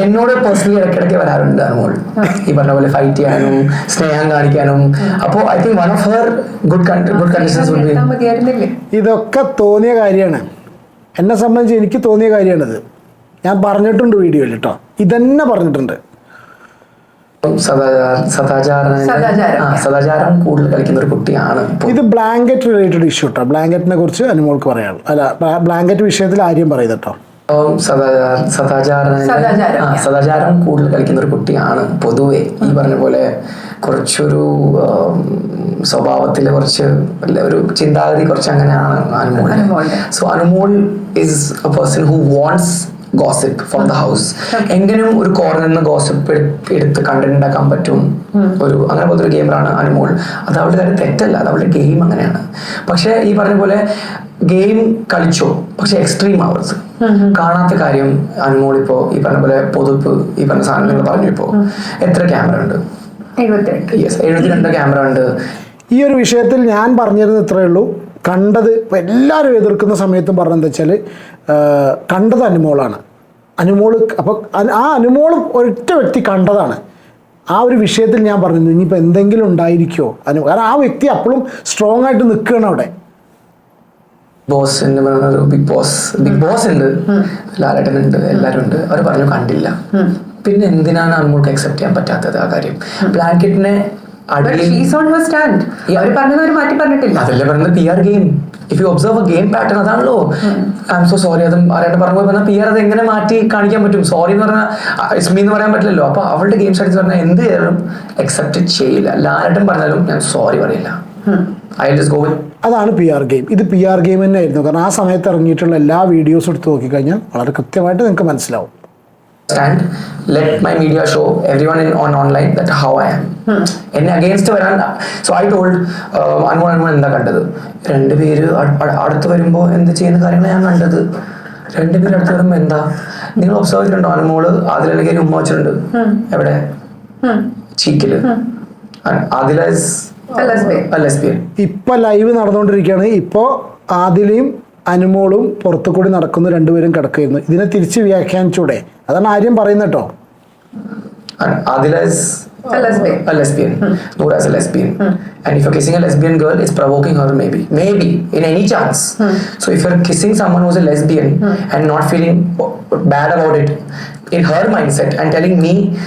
[SPEAKER 1] എന്നോട് പേഴ്സണലി ഇടയ്ക്കിടയ്ക്ക് വരാറുണ്ട് അനുമോൾ ഈ പറഞ്ഞ പോലെ ഫൈറ്റ് ചെയ്യാനും സ്നേഹം കാണിക്കാനും. അപ്പോൾ I think one of her good good conditions would be
[SPEAKER 3] ഇതൊക്കെ തോന്നിയ കാര്യമാണ്. എന്നെ സംബന്ധിച്ച് എനിക്ക് തോന്നിയ കാര്യമാണിത്. ഞാൻ പറഞ്ഞിട്ടുണ്ട് വീഡിയോയിൽ കേട്ടോ ഇതന്നെ പറഞ്ഞിട്ടുണ്ട്.
[SPEAKER 1] സദാചാര. കൂടുതൽ കളിക്കുന്ന ഒരു കുട്ടിയാണ്
[SPEAKER 3] ഇത് ബ്ലാങ്കറ്റ് റിലേറ്റഡ് ഇഷ്യൂ കേട്ടോ ബ്ലാങ്കറ്റിനെ കുറിച്ച് അനുമോൾക്ക് പറയാം. അല്ല ബ്ലാങ്കറ്റ് വിഷയത്തിൽ ആര്യം പറയുന്നത് കേട്ടോ
[SPEAKER 1] സദാചാരം കൂടുതൽ കളിക്കുന്ന ഒരു കുട്ടിയാണ് പൊതുവെ. ഈ പറഞ്ഞ പോലെ കുറച്ചൊരു സ്വഭാവത്തിൽ കുറച്ച് അല്ല, ഒരു ചിന്താഗതി കുറച്ച് അങ്ങനെയാണ് Anumol so Anumol is a person who wants gossip from the house എങ്ങനെയും ഒരു കോർണറിൽ നിന്ന് ഗോസിപ്പ് എടുത്ത് കണ്ടന്റ് ഉണ്ടാക്കാൻ പറ്റും ഒരു അങ്ങനെ പോലത്തെ ഒരു ഗെയിമറാണ് അനുമോൾ. അത് അവളുടെ കാര്യം തെറ്റല്ല. അത് അവളുടെ ഗെയിം അങ്ങനെയാണ്. പക്ഷെ ഈ പറഞ്ഞ പോലെ ഗെയിം കളിച്ചോ. പക്ഷെ എക്സ്ട്രീം ആവരുത് കാണാത്ത കാര്യം അനുമോൾ ഇപ്പോ ഈ പറഞ്ഞ പോലെ പൊതുപ്പ് ഈ പറഞ്ഞ സാധനങ്ങൾ പറഞ്ഞു ഇപ്പോ എത്ര ക്യാമറ ഉണ്ട്?
[SPEAKER 2] എഴുപത്തിരണ്ട്.
[SPEAKER 1] ക്യാമറ ഉണ്ട്.
[SPEAKER 3] ഈ ഒരു വിഷയത്തിൽ ഞാൻ പറഞ്ഞിരുന്നത് ഇത്രയേ ഉള്ളൂ. കണ്ടത് ഇപ്പോൾ എല്ലാവരും എതിർക്കുന്ന സമയത്തും പറഞ്ഞതെന്ന് വെച്ചാൽ കണ്ടത് അനുമോളാണ്. അനുമോൾ അപ്പോൾ ആ അനുമോൾ ഒരൊറ്റ വ്യക്തി കണ്ടതാണ്. ആ ഒരു വിഷയത്തിൽ ഞാൻ പറഞ്ഞു ഇനിയിപ്പോൾ എന്തെങ്കിലും ഉണ്ടായിരിക്കുമോ അനു കാരണം ആ വ്യക്തി അപ്പോഴും സ്ട്രോങ് ആയിട്ട് നിൽക്കുകയാണ് അവിടെ.
[SPEAKER 1] ബോസ് എന്ന് പറയുന്ന ഒരു ബിഗ് ബോസ് ബിഗ് ബോസ് ഉണ്ട് ലാലേട്ടൻ ഉണ്ട് എല്ലാവരും ഉണ്ട്. അവർ പറഞ്ഞു കണ്ടില്ല. പിന്നെ എന്തിനാണ് അനുമോൾക്ക് അക്സെപ്റ്റ് ചെയ്യാൻ പറ്റാത്തത് ആ കാര്യം? ബ്ലാങ്കറ്റിനെ അതല്ലേ പറയുന്നത് P R game if you observe game pattern അതാണല്ലോ. ഐ എം സോ സോറി അതും അറിയാണ്ട് പറഞ്ഞു പോയി. പറഞ്ഞാൽ പി ആർ അത് എങ്ങനെ മാറ്റി കാണിക്കാൻ പറ്റും? സോറി എന്ന് പറഞ്ഞാൽ ഇസ്മി എന്ന് പറയാൻ പറ്റില്ലല്ലോ. അപ്പൊ അവളുടെ ഗെയിം സ്റ്റഡീസ് പറഞ്ഞാൽ എന്ത് ചെയ്താലും അക്സെപ്റ്റ് ചെയ്യില്ല. ലാലട്ടൻ പറഞ്ഞാലും ഞാൻ സോറി പറയില്ല. ഐ ജസ്റ്റ് ഗോ വിത്ത്
[SPEAKER 3] അതാണ് പി ആർ ഗെയിം ഇത് പി ആർ ഗെയിം തന്നെ ആയിരുന്നു കാരണം ആ സമയത്ത് ഇറങ്ങിയിട്ടുള്ള എല്ലാ വീഡിയോസും എടുത്ത് നോക്കിക്കഴിഞ്ഞാൽ വളരെ കൃത്യമായിട്ട് നിങ്ങൾക്ക് മനസ്സിലാവും.
[SPEAKER 1] Stand my media show show one in on online that how I am എന്നെ അഗെയിൻസ്റ്റ് വരാൻ so I told Anumol Anumol എന്താ കണ്ടത്? രണ്ടുപേര് അട്- അട്- അടുത്ത് വരുമ്പോൾ എന്ത് ചെയ്യുന്ന കാര്യങ്ങൾ ഞാൻ കണ്ടത്. രണ്ടുപേര് അടുത്ത് വരുമ്പോൾ എന്താ? നിങ്ങൾ ഒബ്സർവ് ചെയ്തിട്ടുണ്ടോ? അനുമോൾ അതിലെങ്കിൽ ഉമ്മ വെച്ചിട്ടുണ്ട്. എവിടെ? ചീക്കിൽ. അതിലെ
[SPEAKER 3] ഇപ്പൊ ലൈവ് നടന്നുകൊണ്ടിരിക്കുകയാണ്. ഇപ്പോ ആദിലയും അനുമോളും പുറത്തു കൂടി നടക്കുന്നു രണ്ടുപേരും കിടക്കുകയായിരുന്നു ഇതിനെ തിരിച്ച് വ്യാഖ്യാനിച്ചൂടെ അതാണ് ആര്യം പറയുന്നത് കേട്ടോ
[SPEAKER 2] A lesbian.
[SPEAKER 1] a lesbian. Noora is a lesbian. And if you're kissing a lesbian girl, it's provoking her maybe. Maybe, in any chance. So if you're kissing someone who's a lesbian and not feeling bad about it, in her mindset and telling me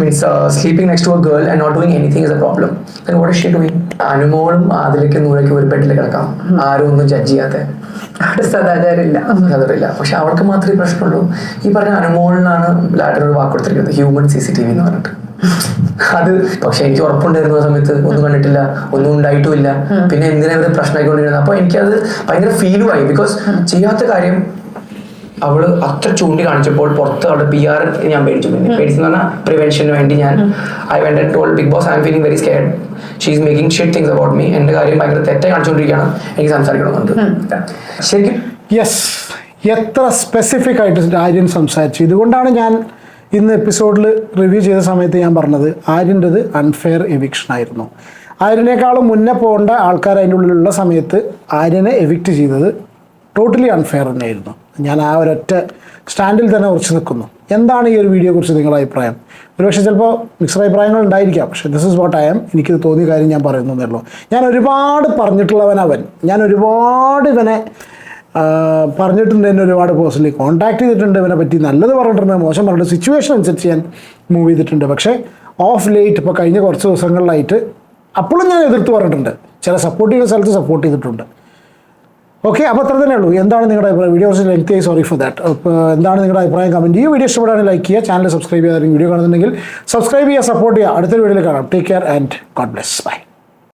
[SPEAKER 1] means uh, sleeping next to a girl and not doing anything is a problem, then what is she doing? അനുമോളും അതിലേക്ക് നൂരയ്ക്ക് ഒരു ബെഡിൽ കിടക്കാം. ആരും ഒന്നും judge ചെയ്യാതെ.
[SPEAKER 2] അവിടെ സദാചാരില്ല
[SPEAKER 1] സദാചാരമില്ല. പക്ഷെ അവൾക്ക് മാത്രമേ പ്രശ്നമുള്ളൂ. ഈ പറഞ്ഞ അനുമോളിനാണ് ഒരു വാക്ക് കൊടുത്തിരിക്കുന്നത്. Human C C T V എന്ന് പറഞ്ഞിട്ട്. അത് പക്ഷെ എനിക്ക് ഉറപ്പുണ്ടായിരുന്നു ആ സമയത്ത്. ഒന്നും കണ്ടിട്ടില്ല. ഒന്നും ഉണ്ടായിട്ടുമില്ല. പിന്നെ എന്തിനാ ഇവർ പ്രശ്നമായിക്കൊണ്ടിരുന്നത്? അപ്പൊ എനിക്കത് ഭയങ്കര ഫീലുമായി ബിക്കോസ് ചെയ്യാത്ത കാര്യം അവൾ അത്ര ചൂണ്ടി കാണിച്ചപ്പോൾ പുറത്ത് അവിടെ പി ആർ ഞാൻ പേടിച്ചു. പേടിച്ചു പറഞ്ഞാൽ പ്രിവെൻഷന് വേണ്ടി ഞാൻ I went to big boss I'm feeling very scared she is making shit things about me എന്റെ കാര്യം ഭയങ്കര തെറ്റായി കാണിച്ചുകൊണ്ടിരിക്കുകയാണ് എനിക്ക് സംസാരിക്കണമെന്നുണ്ട് ശരിക്കും
[SPEAKER 3] യെസ് എത്ര സ്പെസിഫിക് ആയിട്ട് ആര്യൻ സംസാരിച്ചു. ഇതുകൊണ്ടാണ് ഞാൻ ഇന്ന് എപ്പിസോഡിൽ റിവ്യൂ ചെയ്ത സമയത്ത് ഞാൻ പറഞ്ഞത് ആര്യന്റെത് അൺഫെയർ എവിക്ഷൻ ആയിരുന്നു. ആര്യനേക്കാളും മുന്നേ പോകേണ്ട ആൾക്കാർ അതിന്റെ ഉള്ളിലുള്ള സമയത്ത് ആര്യനെ എവിക്റ്റ് ചെയ്തത് ടോട്ടലി അൺഫെയർ തന്നെയായിരുന്നു. ഞാൻ ആ ഒരൊറ്റ സ്റ്റാൻഡിൽ തന്നെ ഉറച്ചു നിൽക്കുന്നു. എന്താണ് ഈ ഒരു വീഡിയോ കുറിച്ച് നിങ്ങളുടെ അഭിപ്രായം? ഒരുപക്ഷെ ചിലപ്പോൾ മിക്സർ അഭിപ്രായങ്ങൾ ഉണ്ടായിരിക്കാം. പക്ഷേ this is what I'm എനിക്ക് തോന്നിയ കാര്യം ഞാൻ പറയുന്നു എന്നേ ഉള്ളൂ. ഞാൻ ഒരുപാട് പറഞ്ഞിട്ടുള്ളവൻ അവൻ. ഞാൻ ഒരുപാട് ഇവനെ പറഞ്ഞിട്ടുണ്ട് എന്നെ ഒരുപാട് പേഴ്സണലി കോൺടാക്ട് ചെയ്തിട്ടുണ്ട്. ഇവനെ പറ്റി നല്ലത് പറഞ്ഞിട്ടുണ്ട് മോശം പറഞ്ഞിട്ടുണ്ട്. സിറ്റുവേഷൻ അനുസരിച്ച് ഞാൻ മൂവ് ചെയ്തിട്ടുണ്ട്. പക്ഷേ ഓഫ് ലേറ്റ് ഇപ്പോൾ കഴിഞ്ഞ കുറച്ച് ദിവസങ്ങളിലായിട്ട് അപ്പോഴും ഞാൻ എതിർത്ത് പറഞ്ഞിട്ടുണ്ട്. ചില സപ്പോർട്ട് ചെയ്യുന്ന സ്ഥലത്ത് സപ്പോർട്ട് ചെയ്തിട്ടുണ്ട്. ഓക്കെ അപ്പോൾ അത്ര തന്നെ ഉള്ളൂ. എന്താണ് നിങ്ങളുടെ അഭിപ്രായം? Videos lengthy sorry for that അപ്പോൾ എന്താണ് നിങ്ങളുടെ അഭിപ്രായം? കമന്റ് ചെയ്യുക. വീഡിയോ ഇഷ്ടപ്പെടാണെങ്കിൽ ലൈക്ക് ചെയ്യുക. ചാനൽ സബ്സ്ക്രൈബ് ചെയ്യാതെ വീഡിയോ കാണുന്നുണ്ടെങ്കിൽ സബ്സ്ക്രൈബ് ചെയ്യുക സപ്പോർട്ട് ചെയ്യുക. അടുത്തൊരു വീഡിയോയിൽ കാണാം. Take care and God bless bye